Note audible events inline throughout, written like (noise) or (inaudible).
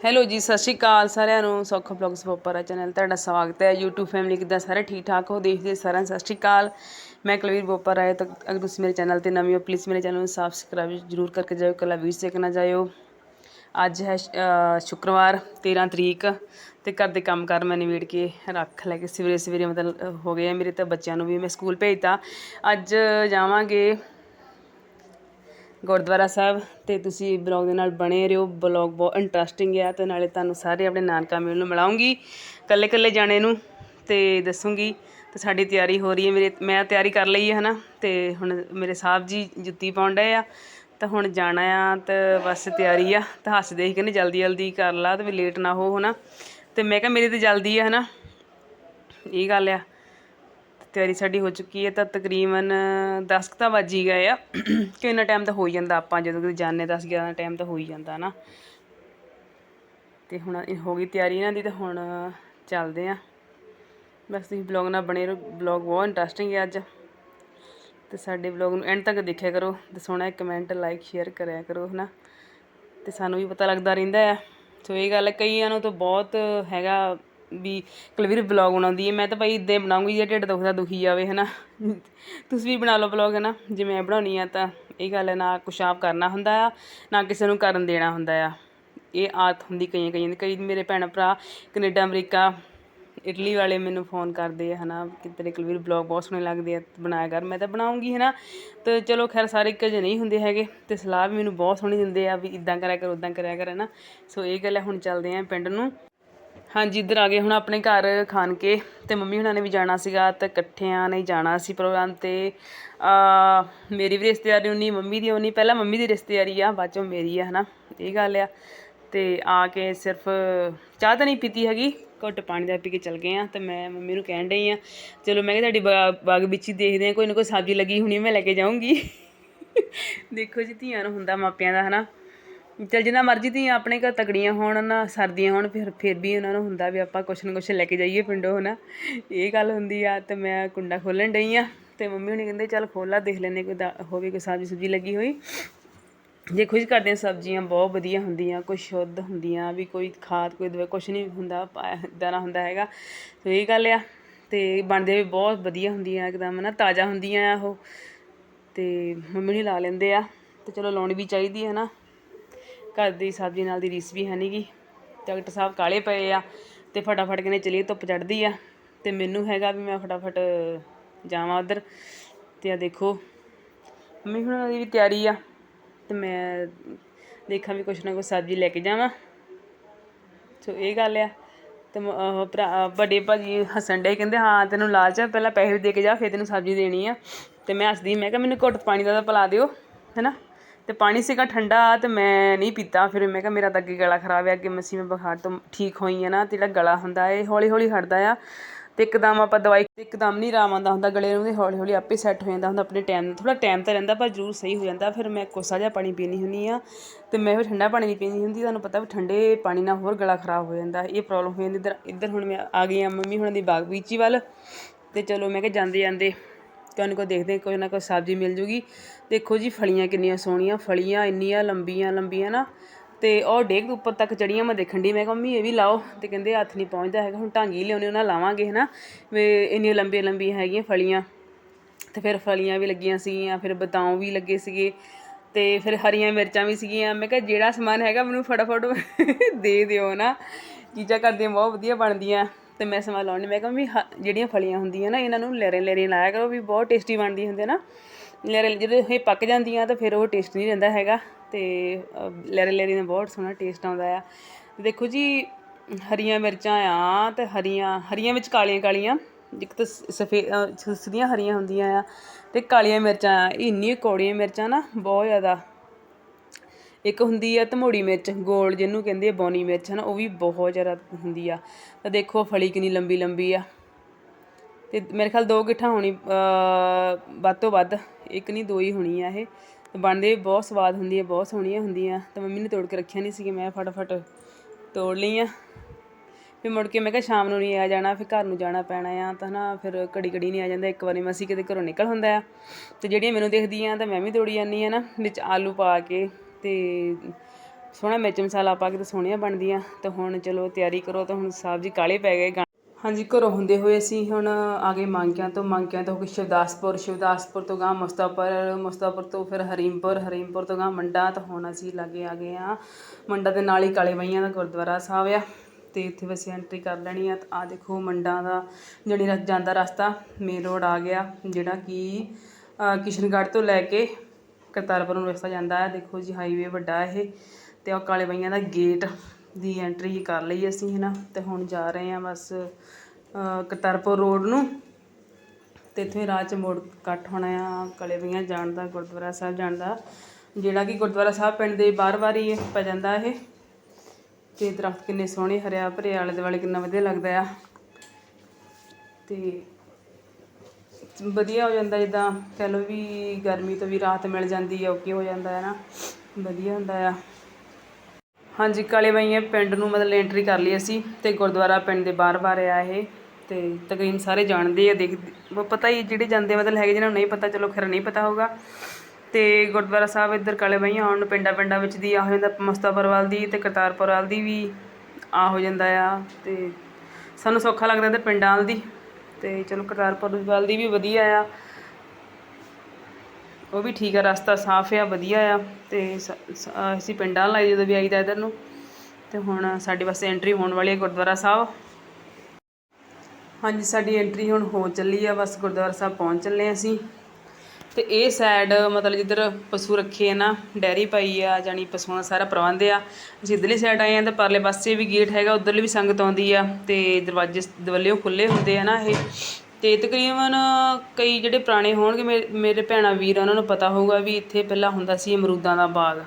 Hello ਜੀ, ਸਤਿ ਸ਼੍ਰੀ ਅਕਾਲ ਸਾਰਿਆਂ ਨੂੰ। ਸੌਖਾ ਬਲੌਗਸ ਪੋਪਰਾ ਚੈਨਲ, ਤੁਹਾਡਾ ਸਵਾਗਤ ਹੈ। YouTube ਫੈਮਿਲੀ ਕਿੱਦਾਂ ਸਾਰੇ ਠੀਕ ਠਾਕ ਹੋ? ਦੇਖਦੇ ਸਾਰਿਆਂ ਸਤਿ ਸ਼੍ਰੀ ਅਕਾਲ। ਮੈਂ ਕੁਲਵੀਰ ਬੋਪਰਾ ਹੈ ਤਾਂ ਅਗਰ ਤੁਸੀਂ ਮੇਰੇ ਚੈਨਲ ਤੇ ਨਵੇਂ ਹੋ ਪਲੀਜ਼ ਮੇਰੇ ਚੈਨਲ ਨੂੰ ਸਬਸਕ੍ਰਾਈਬ ਜ਼ਰੂਰ ਕਰਕੇ ਜਾਇਓ। ਕੱਲਾ ਵੀਰ ਦੇਖਣਾ ਜਾਇਓ। ਅੱਜ ਹੈ ਸ਼ੁੱਕਰਵਾਰ 13 ਤਰੀਕ ਤੇ ਘਰ ਦੇ ਕੰਮ ਕਰ ਮੈਂ ਨਿਬੇੜ ਕੇ ਰੱਖ ਲੈ ਕੇ ਸਵੇਰੇ ਸਵੇਰੇ ਮਤਲਬ ਹੋ ਗਏ ਮੇਰੇ ਤਾਂ ਬੱਚਿਆਂ ਨੂੰ ਵੀ ਮੈਂ ਸਕੂਲ ਭੇਜਤਾ। ਅੱਜ ਜਾਵਾਂਗੇ ਗੁਰਦੁਆਰਾ ਸਾਹਿਬ ਅਤੇ ਤੁਸੀਂ ਬਲੌਗ ਦੇ ਨਾਲ ਬਣੇ ਰਹੋ। ਬਲੌਗ ਬਹੁਤ ਇੰਟਰਸਟਿੰਗ ਆ ਅਤੇ ਨਾਲੇ ਤੁਹਾਨੂੰ ਸਾਰੇ ਆਪਣੇ ਨਾਨਕਾ ਮੇਲ ਨੂੰ ਮਿਲਾਉਂਗੀ, ਇਕੱਲੇ ਇਕੱਲੇ ਜਾਣੇ ਨੂੰ ਤੇ ਦੱਸੂਗੀ ਤੇ ਸਾਡੀ ਤਿਆਰੀ ਹੋ ਰਹੀ ਹੈ। ਮੇਰੇ, ਮੈਂ ਤਿਆਰੀ ਕਰ ਲਈ ਹੈ ਹਨਾ ਤੇ ਹੁਣ ਮੇਰੇ ਸਾਹਿਬ ਜੀ ਜੁੱਤੀ ਪਾਉਣ ਡਏ ਆ ਤਾਂ ਹੁਣ ਜਾਣਾ ਆ ਤੇ ਬਸ ਤਿਆਰੀ ਆ ਤਾਂ ਹੱਸਦੇ ਸੀ ਕਹਿੰਦੇ ਜਲਦੀ ਜਲਦੀ ਕਰ ਲਾ ਤੇ ਵੀ ਲੇਟ ਨਾ ਹੋ ਹਨਾ। ਤੇ ਮੈਂ ਕਿਹਾ ਮੇਰੀ ਤੇ ਜਲਦੀ ਆ ਹਨਾ। ਇਹ ਗੱਲ ਆ। ਤਿਆਰੀ ਸਾਡੀ ਹੋ ਚੁੱਕੀ ਹੈ ਤਾਂ ਤਕਰੀਬਨ ਦਸ ਕੁ ਤਾਂ ਵੱਜ ਹੀ ਗਏ ਆ ਕਿ ਇੰਨਾ ਟਾਈਮ ਤਾਂ ਹੋ ਹੀ ਜਾਂਦਾ ਆਪਾਂ ਜਦੋਂ ਕਿਤੇ ਜਾਂਦੇ 10 11 ਟਾਈਮ ਤਾਂ ਹੋ ਹੀ ਜਾਂਦਾ ਨਾ। ਤੇ ਹੁਣ ਹੋ ਗਈ ਤਿਆਰੀ ਇਹਨਾਂ ਦੀ ਤਾਂ ਹੁਣ ਚੱਲਦੇ ਆ। ਬਸ ਤੁਸੀਂ ਬਲੌਗ ਨਾਲ ਬਣੇ ਰਹੋ ਬਲੌਗ ਬਹੁਤ ਇੰਟਰਸਟਿੰਗ ਹੈ ਅੱਜ। ਤੇ ਸਾਡੇ ਬਲੌਗ ਨੂੰ ਐਂਡ ਤੱਕ ਦੇਖਿਆ ਕਰੋ ਤੇ ਸੋਹਣਾ ਕਮੈਂਟ ਲਾਈਕ ਸ਼ੇਅਰ ਕਰਿਆ ਕਰੋ ਹਨਾ। ਤੇ ਸਾਨੂੰ ਵੀ ਪਤਾ ਲੱਗਦਾ ਰਹਿੰਦਾ ਆ ਸੋ ਇਹ ਗੱਲ ਹੈ, ਕਈਆਂ ਨੂੰ ਤਾਂ ਬਹੁਤ ਹੈਗਾ ਵੀ ਕੁਲਵੀਰ ਬਲੌਗ ਬਣਾਉਂਦੀ ਹੈ। ਮੈਂ ਤਾਂ ਭਾਈ ਇਦਾਂ ਬਣਾਉਂਗੀ, ਜੇ ਢਿੱਡ ਦੁਖਦਾ ਦੁਖੀ ਜਾਵੇ, ਹਨਾ। ਤੁਸੀਂ ਵੀ ਬਣਾ ਲਓ ਬਲੌਗ ਹਨਾ। ਜੇ ਮੈਂ ਬਣਾਉਣੀ ਆ ਤਾਂ ਇਹ ਗੱਲ ਹੈ, ਨਾ ਕੁਛ ਆਪ ਕਰਨਾ ਹੁੰਦਾ ਆ, ਨਾ ਕਿਸੇ ਨੂੰ ਕਰਨ ਦੇਣਾ ਹੁੰਦਾ ਆ। ਇਹ ਆਦਤ ਹੁੰਦੀ ਕਈਆਂ ਕਈਆਂ ਦੀ। ਕਈ ਮੇਰੇ ਭੈਣ ਭਰਾ ਕੈਨੇਡਾ, ਅਮਰੀਕਾ, ਇਟਲੀ ਵਾਲੇ ਮੈਨੂੰ ਫੋਨ ਕਰਦੇ ਆ, ਹਨਾ, ਕਿ ਤੇਰੇ ਕੁਲਵੀਰ ਬਲੌਗ ਬਹੁਤ ਸੋਹਣੇ ਲੱਗਦੇ ਆ, ਬਣਾਇਆ ਕਰ। ਮੈਂ ਤਾਂ ਬਣਾਉਂਗੀ, ਹਨਾ। ਤੇ ਚਲੋ ਖੈਰ, ਸਾਰੇ ਇੱਕ ਜਿਹੇ ਨਹੀਂ ਹੁੰਦੇ ਹੈਗੇ, ਤੇ ਸਲਾਹ ਵੀ ਮੈਨੂੰ ਬਹੁਤ ਸੋਹਣੀ ਦਿੰਦੇ ਆ ਵੀ ਇਦਾਂ ਕਰਿਆ ਕਰ, ਉਦਾਂ ਕਰਿਆ ਕਰ, ਹਨਾ। ਸੋ ਇਹ ਗੱਲ ਹੈ, ਹੁਣ ਚੱਲਦੇ ਆ ਪਿੰਡ ਨੂੰ। ਹਾਂਜੀ, ਇੱਧਰ ਆ ਗਏ ਹੁਣ ਆਪਣੇ ਘਰ ਖਾਣ ਕੇ ਅਤੇ ਮੰਮੀ ਹੁਣਾਂ ਨੇ ਵੀ ਜਾਣਾ ਸੀਗਾ ਤੇ ਇਕੱਠਿਆਂ ਨੇ ਜਾਣਾ ਸੀ ਪ੍ਰੋਗਰਾਮ ਤੇ। ਮੇਰੀ ਵੀ ਰਿਸ਼ਤੇਦਾਰੀ ਉਨੀ, ਮੰਮੀ ਦੀ ਉਨੀ, ਪਹਿਲਾਂ ਮੰਮੀ ਦੀ ਰਿਸ਼ਤੇਦਾਰੀ ਆ, ਬਾਅਦ ਚੋਂ ਮੇਰੀ ਆ ਹੈ ਨਾ ਇਹ ਗੱਲ ਆ। ਅਤੇ ਆ ਕੇ ਸਿਰਫ ਚਾਹ ਤਾਂ ਨਹੀਂ ਪੀਤੀ ਹੈਗੀ, ਘੁੱਟ ਪਾਣੀ ਦਾ ਪੀ ਕੇ ਚਲ ਗਏ ਆ ਤੇ ਮੈਂ ਮੰਮੀ ਨੂੰ ਕਹਿਣ ਡਈ ਆ, ਚਲੋ, ਮੈਂ ਕਿਹਾ ਤੁਹਾਡੀ ਬਾ- ਬਾਗ ਵਿੱਚ ਹੀ ਦੇਖਦੇ ਆ, ਕੋਈ ਨਾ ਕੋਈ ਸਬਜ਼ੀ ਲੱਗੀ ਹੋਣੀ ਮੈਂ ਲੈ ਕੇ ਜਾਊਂਗੀ। ਦੇਖੋ ਜੀ, ਧੀਆਂ ਨੂੰ ਹੁੰਦਾ ਮਾਪਿਆਂ ਦਾ, ਹਨਾ। ਚੱਲ ਜਿੰਨਾ ਮਰਜ਼ੀ ਧੀਆਂ ਆਪਣੇ ਘਰ ਤਕੜੀਆਂ ਹੋਣ, ਨਾ ਸਰਦੀਆਂ ਹੋਣ, ਫਿਰ ਫਿਰ ਵੀ ਉਹਨਾਂ ਨੂੰ ਹੁੰਦਾ ਵੀ ਆਪਾਂ ਕੁਛ ਨਾ ਕੁਛ ਲੈ ਕੇ ਜਾਈਏ ਪਿੰਡੋਂ, ਹਨਾ? ਇਹ ਗੱਲ ਹੁੰਦੀ ਆ, ਤੇ ਮੈਂ ਕੁੰਡਾ ਖੋਲਣ ਡਈ ਆ, ਤੇ ਮੰਮੀ ਹੁਣੀ ਕਹਿੰਦੇ, ਚੱਲ ਖੋਲਾ ਦੇਖ ਲੈਨੇ ਕੋਈ ਦਾ- ਹੋਵੇ ਕੋਈ ਸਬਜ਼ੀ ਸੁਬਜ਼ੀ ਲੱਗੀ ਹੋਈ। ਜੇ ਖੁਸ਼ ਕਰਦੇ ਹਾਂ ਸਬਜ਼ੀਆਂ ਬਹੁਤ ਵਧੀਆ ਹੁੰਦੀਆਂ, ਕੋਈ ਸ਼ੁੱਧ ਹੁੰਦੀਆਂ, ਵੀ ਕੋਈ ਖਾਦ, ਕੋਈ ਦਵਾਈ ਕੁਛ ਨਹੀਂ ਹੁੰਦਾ ਪਾਇਆ ਏਦਾਂ ਨਾ ਹੁੰਦਾ ਹੈਗਾ। ਸੋ ਇਹ ਗੱਲ ਆ, ਤੇ ਬਣਦੇ ਵੀ ਬਹੁਤ ਵਧੀਆ ਹੁੰਦੀਆਂ, ਇੱਕਦਮ ਨਾ ਤਾਜ਼ਾ ਹੁੰਦੀਆਂ ਆ ਉਹ, ਤੇ ਮੰਮੀ ਨਹੀਂ ਲਾ ਲੈਂਦੇ ਆ, ਤੇ ਚਲੋ, ਲਾਉਣੀ ਵੀ ਚਾਹੀਦੀ ਹੈ ਨਾ ਘਰ ਦੀ ਸਬਜ਼ੀ ਨਾਲ ਦੀ ਰੀਸ ਵੀ ਹੈ ਨੀਗੀ ਡਾਕਟਰ ਸਾਹਿਬ ਕਾਲੇ ਪਏ ਆ ਤੇ ਫਟਾਫਟ ਕਹਿੰਦੇ ਚਲੀਏ, ਧੁੱਪ ਚੜ੍ਹਦੀ ਆ ਤੇ ਮੈਨੂੰ ਹੈਗਾ ਵੀ ਮੈਂ ਫਟਾਫਟ ਜਾਵਾਂ ਉਧਰ। ਤੇ ਆ ਦੇਖੋ, ਮੰਮੀ ਹੁਣ ਦੀ ਵੀ ਤਿਆਰੀ ਆ ਤੇ ਮੈਂ ਦੇਖਾਂ ਵੀ ਕੁਛ ਨਾ ਕੁਛ ਸਬਜ਼ੀ ਲੈ ਕੇ ਜਾਵਾਂ। ਸੋ ਇਹ ਗੱਲ ਆ ਤੇ ਮ- ਭਰਾ, ਵੱਡੇ ਭਾਜੀ ਹੱਸਣ ਡੇ ਕਹਿੰਦੇ, ਹਾਂ, ਤੈਨੂੰ ਲਾਲਚ ਆ, ਪਹਿਲਾਂ ਪੈਸੇ ਦੇ ਕੇ ਜਾ, ਫਿਰ ਤੈਨੂੰ ਸਬਜ਼ੀ ਦੇਣੀ ਆ। ਤੇ ਮੈਂ ਹੱਸਦੀ, ਮੈਂ ਕਿਹਾ, ਮੈਨੂੰ ਘੁੱਟ ਪਾਣੀ ਦਾ ਤਾਂ ਪਿਲਾ ਦਿਓ। ਹੈਨਾ? ਅਤੇ ਪਾਣੀ ਸੀਗਾ ਠੰਡਾ ਅਤੇ ਮੈਂ ਨਹੀਂ ਪੀਤਾ। ਫਿਰ ਮੈਂ ਕਿਹਾ, ਮੇਰਾ ਤਾਂ ਅੱਗੇ ਗਲਾ ਖਰਾਬ ਹੈ, ਅੱਗੇ ਮਸੀਂ ਮੈਂ ਬੁਖਾਰ ਤੋਂ ਠੀਕ ਹੋਈ ਆ ਨਾ ਅਤੇ ਜਿਹੜਾ ਗਲਾ ਹੁੰਦਾ ਇਹ ਹੌਲੀ ਹੌਲੀ ਹਟਦਾ ਆ। ਅਤੇ ਇੱਕਦਮ ਆਪਾਂ ਦਵਾਈ, ਇੱਕਦਮ ਨਹੀਂ ਆਰਾਮ ਆਉਂਦਾ ਹੁੰਦਾ, ਗਲੇ ਨੂੰ ਤੇ ਹੌਲੀ ਹੌਲੀ ਆਪੇ ਸੈੱਟ ਹੋ ਜਾਂਦਾ ਹੁੰਦਾ ਆਪਣੇ ਟਾਈਮ ਥੋੜ੍ਹਾ ਟਾਈਮ ਤਾਂ ਰਹਿੰਦਾ, ਪਰ ਜ਼ਰੂਰ ਸਹੀ ਹੋ ਜਾਂਦਾ। ਫਿਰ ਮੈਂ ਕੋਸਾ ਜਿਹਾ ਪਾਣੀ ਪੀਣੀ ਹੁੰਦੀ ਆ ਅਤੇ ਮੈਂ ਫਿਰ ਠੰਡਾ ਪਾਣੀ ਨਹੀਂ ਪੀਂਦੀ ਹੁੰਦੀ। ਤੁਹਾਨੂੰ ਪਤਾ ਵੀ ਠੰਡੇ ਪਾਣੀ ਨਾਲ ਹੋਰ ਗਲਾ ਖਰਾਬ ਹੋ ਜਾਂਦਾ, ਇਹ ਪ੍ਰੋਬਲਮ ਹੋ ਜਾਂਦੀ। ਇੱਧਰ ਇੱਧਰ ਹੁਣ ਮੈਂ ਆ ਗਈ ਆ ਮੰਮੀ ਹੁਣਾਂ ਦੀ ਬਾਗ ਬੀਚੀ ਵੱਲ ਅਤੇ ਚਲੋ ਮੈਂ ਕਿਹਾ ਜਾਂਦੇ ਜਾਂਦੇ ਤੁਹਾਨੂੰ ਕੋਈ ਦੇਖਦੇ ਕੋਈ ਨਾ ਕੋਈ ਸਬਜ਼ੀ ਮਿਲ ਜੂਗੀ। ਦੇਖੋ ਜੀ, ਫਲੀਆਂ ਕਿੰਨੀਆਂ ਸੋਹਣੀਆਂ, ਫਲੀਆਂ ਇੰਨੀਆਂ ਲੰਬੀਆਂ ਲੰਬੀਆਂ ਨਾ। ਤੇ ਉਹ ਡੇਕ ਉੱਪਰ ਤੱਕ ਚੜੀਆਂ, ਮੈਂ ਦੇਖਣ ਦੀ ਮੈਂ ਕਿਹਾ, ਮੰਮੀ, ਇਹ ਵੀ ਲਾਓ। ਤੇ ਕਹਿੰਦੇ, ਹੱਥ ਨਹੀਂ ਪਹੁੰਚਦਾ ਹੈਗਾ, ਹੁਣ ਢਾਂਗੀ ਲਿਆਉਣੀ, ਉਹਨਾਂ ਲਾਵਾਂਗੇ, ਹਨਾ। ਵੀ ਇੰਨੀਆਂ ਲੰਬੀਆਂ ਲੰਬੀਆਂ ਹੈਗੀਆਂ ਫਲੀਆਂ। ਤੇ ਫਿਰ ਫਲੀਆਂ ਵੀ ਲੱਗੀਆਂ ਸੀਗੀਆਂ, ਫਿਰ ਬਦਾਮ ਵੀ ਲੱਗੇ ਸੀਗੇ। ਤੇ ਫਿਰ ਹਰੀਆਂ ਮਿਰਚਾਂ ਵੀ ਸੀਗੀਆਂ। ਮੈਂ ਕਿਹਾ, ਜਿਹੜਾ ਸਮਾਨ ਹੈਗਾ, ਮੈਨੂੰ ਫਟਾਫਟ ਦੇ ਦਿਓ ਨਾ। ਚੀਜ਼ਾਂ ਕਰਦੀਆਂ ਬਹੁਤ ਵਧੀਆ ਬਣਦੀਆਂ। ਤੇ ਮੈਂ ਸਮਾਨ ਲਾਉਣੀ ਮੈਂ ਕਿਹਾ ਵੀ ਹ- ਜਿਹੜੀਆਂ ਫਲੀਆਂ ਹੁੰਦੀਆਂ ਨਾ ਇਹਨਾਂ ਨੂੰ ਲੇਰੇ ਲੇਰੇ ਲਾਇਆ ਕਰੋ ਵੀ ਬਹੁਤ ਟੇਸਟੀ ਬਣਦੀ ਹੁੰਦੇ ਨਾ। ਲੇਰੇ ਜਦੋਂ ਇਹ ਪੱਕ ਜਾਂਦੀਆਂ ਤਾਂ ਫਿਰ ਉਹ ਟੇਸਟ ਨਹੀਂ ਰਹਿੰਦਾ ਹੈਗਾ ਤੇ ਅ, ਲੇਰੇ ਲੇਰੇ ਦਾ ਬਹੁਤ ਸੋਹਣਾ ਟੇਸਟ ਆਉਂਦਾ ਆ। ਦੇਖੋ ਜੀ ਹਰੀਆਂ ਮਿਰਚਾਂ ਆ ਤੇ ਹਰੀਆਂ ਹਰੀਆਂ ਵਿੱਚ ਕਾਲੀਆਂ ਕਾਲੀਆਂ ਇੱਕ ਤਾਂ ਸਫੇ ਸਿੱਧੀਆਂ ਹਰੀਆਂ ਹੁੰਦੀਆਂ ਆ ਤੇ ਕਾਲੀਆਂ ਮਿਰਚਾਂ ਆ। ਇਹ ਇੰਨੀਆਂ ਕੌੜੀਆਂ ਮਿਰਚਾਂ ਨਾ ਬਹੁਤ ਜ਼ਿਆਦਾ ਇੱਕ ਹੁੰਦੀ ਆ ਧਮੋੜੀ ਮਿਰਚ, ਗੋਲ ਜਿਹਨੂੰ ਕਹਿੰਦੇ ਆ ਬੌਨੀ ਮਿਰਚ, ਹਨਾ, ਉਹ ਵੀ ਬਹੁਤ ਜ਼ਿਆਦਾ ਹੁੰਦੀ ਆ। ਤਾਂ ਦੇਖੋ ਫਲੀ ਕਿੰਨੀ ਲੰਬੀ ਲੰਬੀ ਆ। ਤੇ ਮੇਰੇ ਖਿਆਲ ਦੋ ਗਿੱਠਾਂ ਹੋਣੀ ਵੱਧ ਤੋਂ ਵੱਧ, ਇੱਕ ਨਹੀਂ, ਦੋ ਹੀ ਹੋਣੀ ਆ ਇਹ। ਤੇ ਬਣਦੇ ਵੀ ਬਹੁਤ ਸਵਾਦ ਹੁੰਦੀ ਆ, ਬਹੁਤ ਸੋਹਣੀਆਂ ਹੁੰਦੀਆਂ। ਤਾਂ ਮੰਮੀ ਨੇ ਤੋੜ ਕੇ ਰੱਖਿਆ ਨਹੀਂ ਸੀ ਕਿ ਮੈਂ ਫਟਾਫਟ ਤੋੜ ਲਈਆਂ। ਫਿਰ ਮੁੜ ਕੇ ਮੈਂ ਕਿਹਾ ਸ਼ਾਮ ਨੂੰ ਨਹੀਂ ਆ ਜਾਣਾ, ਫਿਰ ਘਰ ਨੂੰ ਜਾਣਾ ਪੈਣਾ ਆ। ਤਾਂ ਨਾ ਫਿਰ ਘੜੀ ਘੜੀ ਨਹੀਂ ਆ ਜਾਂਦਾ, ਇੱਕ ਵਾਰੀ ਮਸੀ ਕਿਤੇ ਘਰੋਂ ਨਿਕਲ ਹੁੰਦਾ ਆ। ਤੇ ਜਿਹੜੀਆਂ ਮੈਨੂੰ ਦਿਖਦੀਆਂ, ਤਾਂ ਮੈਂ ਵੀ ਤੋੜੀ ਜਾਂਦੀ ਆ ਨਾ, ਵਿੱਚ ਆਲੂ ਪਾ ਕੇ। ਅਤੇ ਸੋਹਣਾ ਮਿਰਚ ਮਸਾਲਾ ਪਾ ਕੇ ਤਾਂ ਸੋਹਣੀਆਂ ਬਣਦੀਆਂ। ਤੇ ਹੁਣ ਚਲੋ ਤਿਆਰੀ ਕਰੋ ਤਾਂ ਹੁਣ ਸਾਹਿਬ ਜੀ ਕਾਲੇ ਪੈ ਗਏ ਗਾ- ਹਾਂਜੀ, ਘਰੋਂ ਹੁੰਦੇ ਹੋਏ ਅਸੀਂ ਹੁਣ ਆ ਗਏ ਮੰਗਿਆਂ ਤੋਂ। ਮੰਗਿਆਂ ਤੋਂ ਹੋ ਕੇ ਸ਼ਿਵਦਾਸਪੁਰ ਸ਼ਿਵਦਾਸਪੁਰ ਤੋਂ ਗਾਂ ਮੁਸਤਾਪੁਰ ਮੁਸਤਾਪੁਰ ਤੋਂ ਫਿਰ ਹਰੀਮਪੁਰ ਹਰੀਮਪੁਰ ਤੋਂ ਗਾਂ ਮੰਡਾ। ਤਾਂ ਹੁਣ ਅਸੀਂ ਲਾਗੇ ਆ ਗਏ ਆ ਮੰਡਾ ਦੇ ਨਾਲ ਹੀ ਕਾਲੇ ਬਈਆਂ ਦਾ ਗੁਰਦੁਆਰਾ ਸਾਹਿਬ ਆ। ਤੇ ਇੱਥੇ ਵੈਸੇ ਐਂਟਰੀ ਕਰ ਲੈਣੀ ਆ। ਆ ਦੇਖੋ ਮੰਡਾ ਦਾ ਜਿਹੜੀ ਰ- ਜਾਂਦਾ ਰਸਤਾ ਮੇਨ ਰੋਡ ਆ ਗਿਆ। ਜਿਹੜਾ ਕਿ ਕਿਸ਼ਨਗੜ੍ਹ ਤੋਂ ਲੈ ਕੇ ਕਰਤਾਰਪੁਰ ਨੂੰ ਰਸਤਾ ਜਾਂਦਾ ਹੈ। ਦੇਖੋ ਜੀ ਹਾਈਵੇ ਵੱਡਾ ਇਹ ਅਤੇ ਉਹ ਕਾਲੇ ਬਈਆਂ ਦਾ ਗੇਟ ਦੀ ਐਂਟਰੀ ਕਰ ਲਈ ਅਸੀਂ ਹੈ ਨਾ ਅਤੇ ਹੁਣ ਜਾ ਰਹੇ ਹਾਂ ਬਸ ਕਰਤਾਰਪੁਰ ਰੋਡ ਨੂੰ। ਅਤੇ ਇੱਥੇ ਰਾਹ 'ਚ ਮੋੜ ਕੱਟ ਹੋਣਾ ਆ ਕਾਲੇ ਬਈਆਂ ਜਾਣ ਦਾ, ਗੁਰਦੁਆਰਾ ਸਾਹਿਬ ਜਾਣ ਦਾ। ਜਿਹੜਾ ਕਿ ਗੁਰਦੁਆਰਾ ਸਾਹਿਬ ਪਿੰਡ ਦੇ ਬਾਹਰ-ਬਾਹਰ ਹੀ ਪੈ ਜਾਂਦਾ ਇਹ। ਤੇ ਦਰਖਤ ਕਿੰਨੇ ਸੋਹਣੇ, ਹਰਿਆ ਭਰੇ ਆਲੇ ਦੁਆਲੇ ਕਿੰਨਾ ਵਧੀਆ ਲੱਗਦਾ ਆ। ਤੇ ਵਧੀਆ ਹੋ ਜਾਂਦਾ, ਜਿੱਦਾਂ ਕਹਿ ਲਓ ਵੀ ਗਰਮੀ ਤੋਂ ਵੀ ਰਾਹਤ ਮਿਲ ਜਾਂਦੀ ਹੈ ਓਕੇ ਹੋ ਜਾਂਦਾ ਹੈ ਨਾ, ਵਧੀਆ ਹੁੰਦਾ ਆ। ਹਾਂਜੀ, ਕਾਲੇ ਬਾਈਆਂ ਪਿੰਡ ਨੂੰ ਮਤਲਬ ਐਂਟਰੀ ਕਰ ਲਈ ਅਸੀਂ ਤੇ ਗੁਰਦੁਆਰਾ ਪਿੰਡ ਦੇ ਬਾਹਰ-ਬਾਹਰ ਆ ਇਹ, ਤੇ ਤਕਰੀਬਨ ਸਾਰੇ ਜਾਣਦੇ ਆ, ਦੇਖ ਪਤਾ ਹੀ ਜਿਹੜੇ ਜਾਂਦੇ ਮਤਲਬ ਹੈਗੇ ਜਿਹਨਾਂ ਨੂੰ ਨਹੀਂ ਪਤਾ, ਚਲੋ ਖੈਰ ਨਹੀਂ ਪਤਾ ਹੋਊਗਾ। ਤੇ ਗੁਰਦੁਆਰਾ ਸਾਹਿਬ ਇੱਧਰ ਕਾਲੇ ਬਾਈਆਂ ਆਉਣ ਨੂੰ ਪਿੰਡਾਂ ਪਿੰਡਾਂ ਵਿੱਚ ਦੀ ਆ ਹੋ ਜਾਂਦਾ ਮੁਸਤਾਫਰ ਵੱਲ ਦੀ ਤੇ ਕਰਤਾਰਪੁਰ ਵੱਲ ਦੀ ਵੀ ਆ ਹੋ ਜਾਂਦਾ ਆ, ਤੇ ਸਾਨੂੰ ਸੌਖਾ ਲੱਗਦਾ ਇੱਧਰ ਪਿੰਡਾਂ ਵੱਲ ਦੀ। ਤੇ ਚਲੋ ਕਰਤਾਰਪੁਰ ਵੱਲ ਦੀ ਵੀ ਵਧੀਆ ਆ। ਉਹ ਵੀ ਠੀਕ ਆ, ਰਸਤਾ ਸਾਫ਼ ਆ, ਵਧੀਆ ਆ ਤੇ ਸ- ਸ- ਅਸੀਂ ਪਿੰਡਾਂ ਲਾਈ ਜਦੋਂ ਵੀ ਆਈਦਾ ਇੱਧਰ ਨੂੰ। ਤੇ ਹੁਣ ਸਾਡੇ ਵਾਸਤੇ ਐਂਟਰੀ ਹੋਣ ਵਾਲੀ ਹੈ ਗੁਰਦੁਆਰਾ ਸਾਹਿਬ। ਹਾਂਜੀ, ਸਾਡੀ ਐਂਟਰੀ ਹੁਣ ਹੋ ਚੱਲੀ ਆ, ਬਸ ਗੁਰਦੁਆਰਾ ਸਾਹਿਬ ਪਹੁੰਚ ਚੱਲੇ ਹਾਂ ਅਸੀਂ। ਤੇ ਇਹ ਸਾਈਡ ਮਤਲਬ ਜਿੱਧਰ ਪਸ਼ੂ ਰੱਖੇ ਆ ਨਾ ਡੈਰੀ ਪਾਈ ਆ ਜਾਨੀ ਪਸ਼ੂਆਂ ਦਾ ਸਾਰਾ ਪ੍ਰਬੰਧ ਆ। ਅਸੀਂ ਇੱਧਰਲੀ ਸਾਈਡ ਆਏ ਆ ਤਾਂ ਪਰਲੇ ਪਾਸੇ ਵੀ ਗੇਟ ਹੈਗਾ ਉੱਧਰਲੀ ਵੀ ਸੰਗਤ ਆਉਂਦੀ ਆ ਤੇ ਦਰਵਾਜ਼ੇ ਦਵੱਲਿਓ ਖੁੱਲੇ ਹੁੰਦੇ ਆ ਨਾ ਇਹ। ਤੇ ਤਕਰੀਬਨ ਕਈ ਜਿਹੜੇ ਪੁਰਾਣੇ ਹੋਣਗੇ ਮੇ- ਮੇਰੇ ਭੈਣਾਂ ਵੀਰ ਆ, ਉਹਨਾਂ ਨੂੰ ਪਤਾ ਹੋਊਗਾ ਵੀ ਇੱਥੇ ਪਹਿਲਾਂ ਹੁੰਦਾ ਸੀ ਅਮਰੂਦਾਂ ਦਾ ਬਾਗ।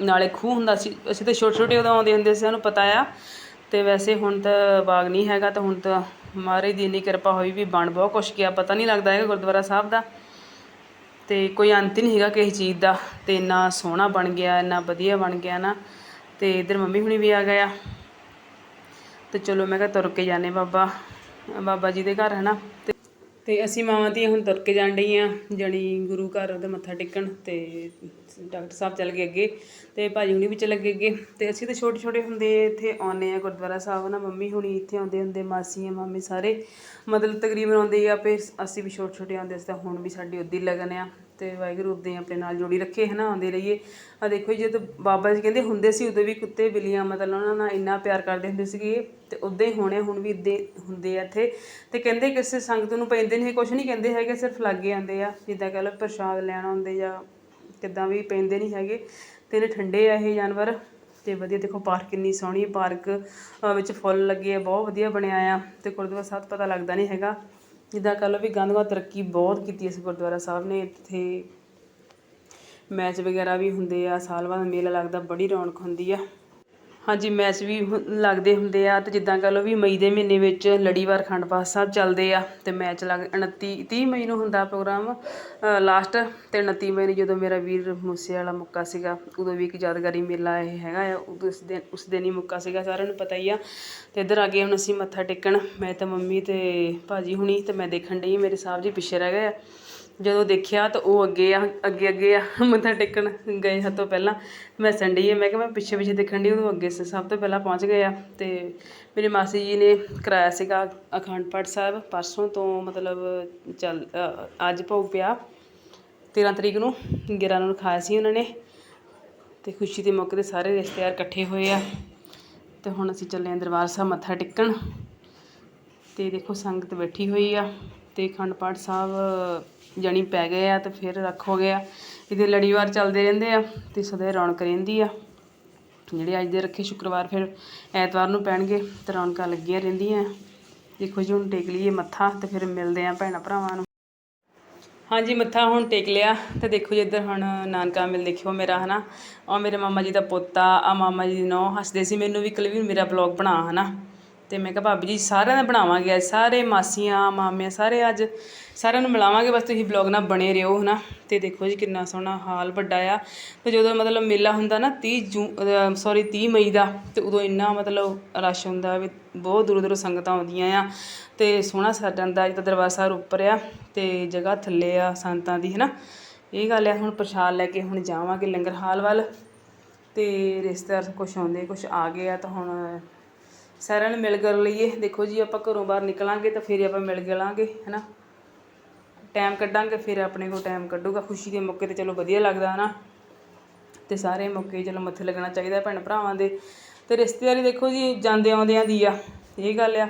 ਨਾਲੇ ਖੂਹ ਹੁੰਦਾ ਸੀ ਅਸੀਂ ਤਾਂ ਛੋਟੇ ਛੋਟੇ ਉਦੋਂ ਆਉਂਦੇ ਹੁੰਦੇ ਸੀ ਉਹਨੂੰ ਪਤਾ ਆ। ਤੇ ਵੈਸੇ ਹੁਣ ਤਾਂ ਬਾਗ ਨਹੀਂ ਹੈਗਾ ਤਾਂ ਹੁਣ ਤਾਂ ਮਹਾਰਾਜ ਦੀ ਇੰਨੀ ਕਿਰਪਾ ਹੋਈ ਵੀ ਬਣ ਬਹੁਤ ਕੁਛ ਗਿਆ ਪਤਾ ਨਹੀਂ ਲੱਗਦਾ ਹੈਗਾ ਗੁਰਦੁਆਰਾ ਸਾਹਿਬ ਦਾ। ਅਤੇ ਕੋਈ ਅੰਤ ਹੀ ਨਹੀਂ ਹੈਗਾ ਕਿਸੇ ਚੀਜ਼ ਦਾ ਅਤੇ ਇੰਨਾ ਸੋਹਣਾ ਬਣ ਗਿਆ, ਇੰਨਾ ਵਧੀਆ ਬਣ ਗਿਆ ਨਾ। ਅਤੇ ਇੱਧਰ ਮੰਮੀ ਹੁਣੀ ਵੀ ਆ ਗਏ ਆ। ਤੇ ਚਲੋ ਮੈਂ ਕਿਹਾ ਤੁਰ ਕੇ ਜਾਣੇ ਬਾਬਾ ਬਾਬਾ ਜੀ ਦੇ ਘਰ, ਹੈ ਨਾ? ਤੇ ਅਸੀਂ ਮਾਵਾਂ ਧੀਆਂ ਹੁਣ ਤੁਰ ਕੇ ਜਾਣ ਡਈਆਂ ਜਣੀ ਗੁਰੂ ਘਰ ਉਹਦੇ ਮੱਥਾ ਟੇਕਣ ਤੇ ਡਾਕਟਰ ਸਾਹਿਬ ਚੱਲ ਗਏ ਅੱਗੇ ਤੇ ਭਾਜੀ ਹੁਣੀ ਵੀ ਚੱਲ ਗਏ ਅੱਗੇ ਤੇ ਅਸੀਂ ਤਾਂ ਛੋਟੇ ਛੋਟੇ ਹੁੰਦੇ ਇੱਥੇ ਆਉਂਦੇ ਆ ਗੁਰਦੁਆਰਾ ਸਾਹਿਬ, ਨਾ ਮੰਮੀ ਹੁਣੀ ਇੱਥੇ ਆਉਂਦੇ ਹੁੰਦੇ ਮਾਸੀਆਂ ਮਾਮੇ ਸਾਰੇ। ਮਤਲਬ ਤਕਰੀਬਨ ਆਉਂਦੇ ਆ ਫਿਰ ਅਸੀਂ ਵੀ ਛੋਟੇ ਛੋਟੇ ਆਉਂਦੇ ਸੀ ਤਾਂ ਹੁਣ ਵੀ ਸਾਡੀ ਉਦੀ ਲਗਨ ਆ। ਤੇ ਵਾਹਿਗੁਰੂ ਦੇ ਆਪਣੇ ਨਾਲ ਜੋੜੀ ਰੱਖੇ ਹਨਾ ਆਉਂਦੇ ਰਹੀਏ। ਆ ਦੇਖੋ ਜੀ, ਜਦ ਬਾਬਾ ਜੀ ਕਹਿੰਦੇ ਹੁੰਦੇ ਸੀ, ਉਦੋਂ ਵੀ ਕੁੱਤੇ, ਬਿੱਲੀਆਂ, ਮਤਲਬ ਉਹਨਾਂ ਨਾਲ ਇੰਨਾ ਪਿਆਰ ਕਰਦੇ ਹੁੰਦੇ ਸੀਗੇ, ਤੇ ਉਦਾਂ ਹੀ ਹੋਣੇ ਹੁਣ ਵੀ ਇਦਾਂ ਹੁੰਦੇ ਆ ਇੱਥੇ। ਤੇ ਕਹਿੰਦੇ ਕਿਸੇ ਸੰਗਤ ਨੂੰ ਪੈਂਦੇ ਨਹੀਂ ਕੁਝ ਨਹੀਂ ਕਹਿੰਦੇ ਹੈਗੇ, ਸਿਰਫ ਲਾਗੇ ਆਉਂਦੇ ਆ, ਜਿੱਦਾਂ ਕਹ ਲਓ ਪ੍ਰਸ਼ਾਦ ਲੈਣ ਆਉਂਦੇ ਜਾਂ ਕਿੱਦਾਂ ਵੀ ਪੈਂਦੇ ਨਹੀਂ ਹੈਗੇ। ਤੇ ਇਹਨੇ ਠੰਡੇ ਆ ਇਹ ਜਾਨਵਰ, ਤੇ ਵਧੀਆ ਦੇਖੋ ਪਾਰਕ ਕਿੰਨੀ ਸੋਹਣੀ ਪਾਰਕ ਵਿੱਚ ਫੁੱਲ ਲੱਗੇ ਆ, ਬਹੁਤ ਵਧੀਆ ਬਣਿਆ ਆ, ਤੇ ਗੁਰਦੁਆਰਾ ਸਾਹਿਬ ਪਤਾ ਲੱਗਦਾ ਨਹੀਂ ਹੈਗਾ। ਜਿੱਦਾਂ ਕਹ ਲਓ ਵੀ ਗੰਦਵਾ ਤਰੱਕੀ ਬਹੁਤ ਕੀਤੀ ਇਸ ਗੁਰਦੁਆਰਾ ਸਾਹਿਬ ਨੇ, ਇੱਥੇ ਮੈਚ ਵਗੈਰਾ ਵੀ ਹੁੰਦੇ ਆ, ਸਾਲ ਬਾਅਦ ਮੇਲਾ ਲੱਗਦਾ, ਬੜੀ ਰੌਣਕ ਹੁੰਦੀ ਆ। ਹਾਂਜੀ, ਮੈਚ ਵੀ ਹੁ- ਲੱਗਦੇ ਹੁੰਦੇ ਆ ਅਤੇ ਜਿੱਦਾਂ ਕਹਿ ਲਓ ਵੀ ਮਈ ਦੇ ਮਹੀਨੇ ਵਿੱਚ ਲੜੀਵਾਰ ਅਖੰਡ ਪਾਠ ਸਾਹਿਬ ਚੱਲਦੇ ਆ ਅਤੇ ਮੈਚ ਲੱਗ 29 30 ਮਈ ਨੂੰ ਹੁੰਦਾ ਪ੍ਰੋਗਰਾਮ ਲਾਸਟ ਅਤੇ ਉਣੱਤੀ ਮਈ ਨੂੰ ਜਦੋਂ ਮੇਰਾ ਵੀਰ ਮੂਸੇ ਵਾਲਾ ਮੁੱਕਾ ਸੀਗਾ, ਉਦੋਂ ਵੀ ਇੱਕ ਯਾਦਗਾਰੀ ਮੇਲਾ ਇਹ ਹੈਗਾ ਆ, ਉਦੋਂ ਉਸ ਦਿਨ ਉਸ ਦਿਨ ਹੀ ਮੁੱਕਾ ਸੀਗਾ, ਸਾਰਿਆਂ ਨੂੰ ਪਤਾ ਹੀ ਆ। ਅਤੇ ਇੱਧਰ ਆ ਗਏ ਹੁਣ ਅਸੀਂ ਮੱਥਾ ਟੇਕਣ, ਮੈਂ ਤਾਂ ਮੰਮੀ ਤੇ ਭਾਜੀ ਹੁਣੀ ਅਤੇ ਮੈਂ ਦੇਖਣ ਡਈ ਮੇਰੇ ਸਾਹਿਬ ਜੀ ਪਿੱਛੇ ਰਹਿ ਗਏ ਆ। ਜਦੋਂ ਦੇਖਿਆ ਤਾਂ ਉਹ ਅੱਗੇ ਆ, ਅੱਗੇ ਅੱਗੇ ਆ, ਮੱਥਾ ਟੇਕਣ ਗਏ ਹੱਥੋਂ ਪਹਿਲਾਂ। ਮੈਂ ਸੰਡੀ ਮੈਂ ਕਿਹਾ ਮੈਂ ਪਿੱਛੇ ਪਿੱਛੇ ਦੇਖਣ ਦੀ ਉਦੋਂ ਅੱਗੇ ਸਭ ਤੋਂ ਪਹਿਲਾਂ ਪਹੁੰਚ ਗਏ ਆ ਤੇ ਮੇਰੀ ਮਾਸੀ ਜੀ ਨੇ ਕਰਾਇਆ ਸੀਗਾ ਅਖੰਡ ਪਾਠ ਸਾਹਿਬ। ਪਰਸੋਂ ਤੋਂ ਮਤਲਬ ਚੱਲ ਅੱਜ ਭੋਗ ਪਿਆ। 13 ਤਰੀਕ ਨੂੰ 11 ਨੂੰ ਖਾਇਆ ਸੀ ਉਹਨਾਂ ਨੇ ਤੇ ਖੁਸ਼ੀ ਦੇ ਮੌਕੇ ਤੇ ਸਾਰੇ ਰਿਸ਼ਤੇਦਾਰ ਇਕੱਠੇ ਹੋਏ ਆ। ਤੇ ਹੁਣ ਅਸੀਂ ਚੱਲੇ ਆਂ ਦਰਬਾਰ ਸਾਹਿਬ ਮੱਥਾ ਟੇਕਣ। ਤੇ ਦੇਖੋ ਸੰਗਤ ਬੈਠੀ ਹੋਈ ਆ ਤੇ ਅਖੰਡ ਪਾਠ ਸਾਹਿਬ ਜਾਣੀ ਪੈ ਗਏ ਆ ਤੇ ਫਿਰ ਰੱਖ ਹੋ ਗਿਆ ਇਹਦੇ ਲੜੀਵਾਰ ਚੱਲਦੇ ਰਹਿੰਦੇ ਆ ਤੇ ਸਦਾ ਰੌਣਕ ਰਹਿੰਦੀ ਆ। ਜਿਹੜੇ ਅੱਜ ਦੇ ਰੱਖੇ ਸ਼ੁੱਕਰਵਾਰ ਫਿਰ ਐਤਵਾਰ ਨੂੰ ਪੈਣਗੇ ਤੇ ਰੌਣਕਾਂ ਲੱਗੀਆਂ ਰਹਿੰਦੀਆਂ। ਦੇਖੋ ਜੀ, ਹੁਣ ਟੇਕ ਲਈਏ ਮੱਥਾ ਤੇ ਫਿਰ ਮਿਲਦੇ ਆ ਭੈਣਾਂ ਭਰਾਵਾਂ ਨੂੰ। ਹਾਂਜੀ, ਮੱਥਾ ਹੁਣ ਟੇਕ ਲਿਆ ਤੇ ਦੇਖੋ ਜੀ, ਇੱਧਰ ਹੁਣ ਨਾਨਕਾ ਮਿਲ ਦੇਖਿਓ ਮੇਰਾ, ਹਨਾ। ਆ ਮੇਰੇ ਮਾਮਾ ਜੀ ਦਾ ਪੋਤਾ ਆ ਮਾਮਾ ਜੀ ਦੀ ਨੌ ਹੱਸਦੇ ਸੀ। ਮੈਨੂੰ ਵੀ ਕੱਲ ਵੀ ਮੇਰਾ ਬਲੌਗ ਬਣਾ, ਹਨਾ। ਅਤੇ ਮੈਂ ਕਿਹਾ, ਭਾਬੀ ਜੀ, ਸਾਰਿਆਂ ਦਾ ਬਣਾਵਾਂਗੇ ਅੱਜ, ਸਾਰੇ ਮਾਸੀਆਂ, ਮਾਮਿਆਂ, ਸਾਰੇ ਅੱਜ ਸਾਰਿਆਂ ਨੂੰ ਮਿਲਾਵਾਂਗੇ, ਬਸ ਤੁਸੀਂ ਬਲੌਗ ਨਾਲ ਬਣੇ ਰਹੋ, ਹਨਾ? ਤੇ ਦੇਖੋ ਜੀ, ਕਿੰਨਾ ਸੋਹਣਾ ਹਾਲ ਵੱਡਾ ਆ। ਤੇ ਜਦੋਂ ਮਤਲਬ ਮੇਲਾ ਹੁੰਦਾ ਨਾ 30 ਜੂ ਸੌਰੀ 30 ਮਈ ਦਾ, ਤੇ ਉਦੋਂ ਇੰਨਾ ਮਤਲਬ ਰਸ਼ ਹੁੰਦਾ ਵੀ ਬਹੁਤ ਦੂਰੋਂ ਦੂਰੋਂ ਸੰਗਤਾਂ ਆਉਂਦੀਆਂ ਆ। ਤੇ ਸੋਹਣਾ ਸਰ ਜਾਂਦਾ ਜਿੱਦਾਂ ਦਰਬਾਰ ਸਾਹਿਬ ਉੱਪਰ ਆ, ਤੇ ਜਗ੍ਹਾ ਥੱਲੇ ਆ ਸੰਤਾਂ ਦੀ, ਹਨਾ? ਇਹ ਗੱਲ ਆ, ਹੁਣ ਪ੍ਰਸ਼ਾਦ ਲੈ ਕੇ ਹੁਣ ਜਾਵਾਂਗੇ ਲੰਗਰ ਹਾਲ ਵੱਲ। ਤੇ ਰਿਸ਼ਤੇਦਾਰ ਕੁਝ ਆਉਂਦੇ ਕੁਝ ਆ ਗਏ ਆ, ਤਾਂ ਹੁਣ ਸਾਰਿਆਂ ਨੂੰ ਮਿਲ ਕਰ ਲਈਏ। ਦੇਖੋ ਜੀ, ਆਪਾਂ ਘਰੋਂ ਬਾਹਰ ਨਿਕਲਾਂਗੇ ਤਾਂ ਫਿਰ ਆਪਾਂ ਮਿਲ ਗਲਾਂਗੇ, ਹਨਾ? ਟਾਈਮ ਕੱਢਾਂਗੇ, ਫਿਰ ਆਪਣੇ ਕੋਲ ਟਾਈਮ ਕੱਢੂਗਾ। ਖੁਸ਼ੀ ਦੇ ਮੌਕੇ ਤੇ ਚਲੋ ਵਧੀਆ ਲੱਗਦਾ, ਹਨਾ? ਤੇ ਸਾਰੇ ਮੌਕੇ ਚਲੋ ਮੱਥੇ ਲੱਗਣਾ ਚਾਹੀਦਾ ਭੈਣ ਭਰਾਵਾਂ ਦੇ। ਤੇ ਰਿਸ਼ਤੇਦਾਰੀ ਦੇਖੋ ਜੀ, ਜਾਂਦੇ ਆਉਂਦਿਆਂ ਦੀ ਆ, ਇਹ ਗੱਲ ਆ।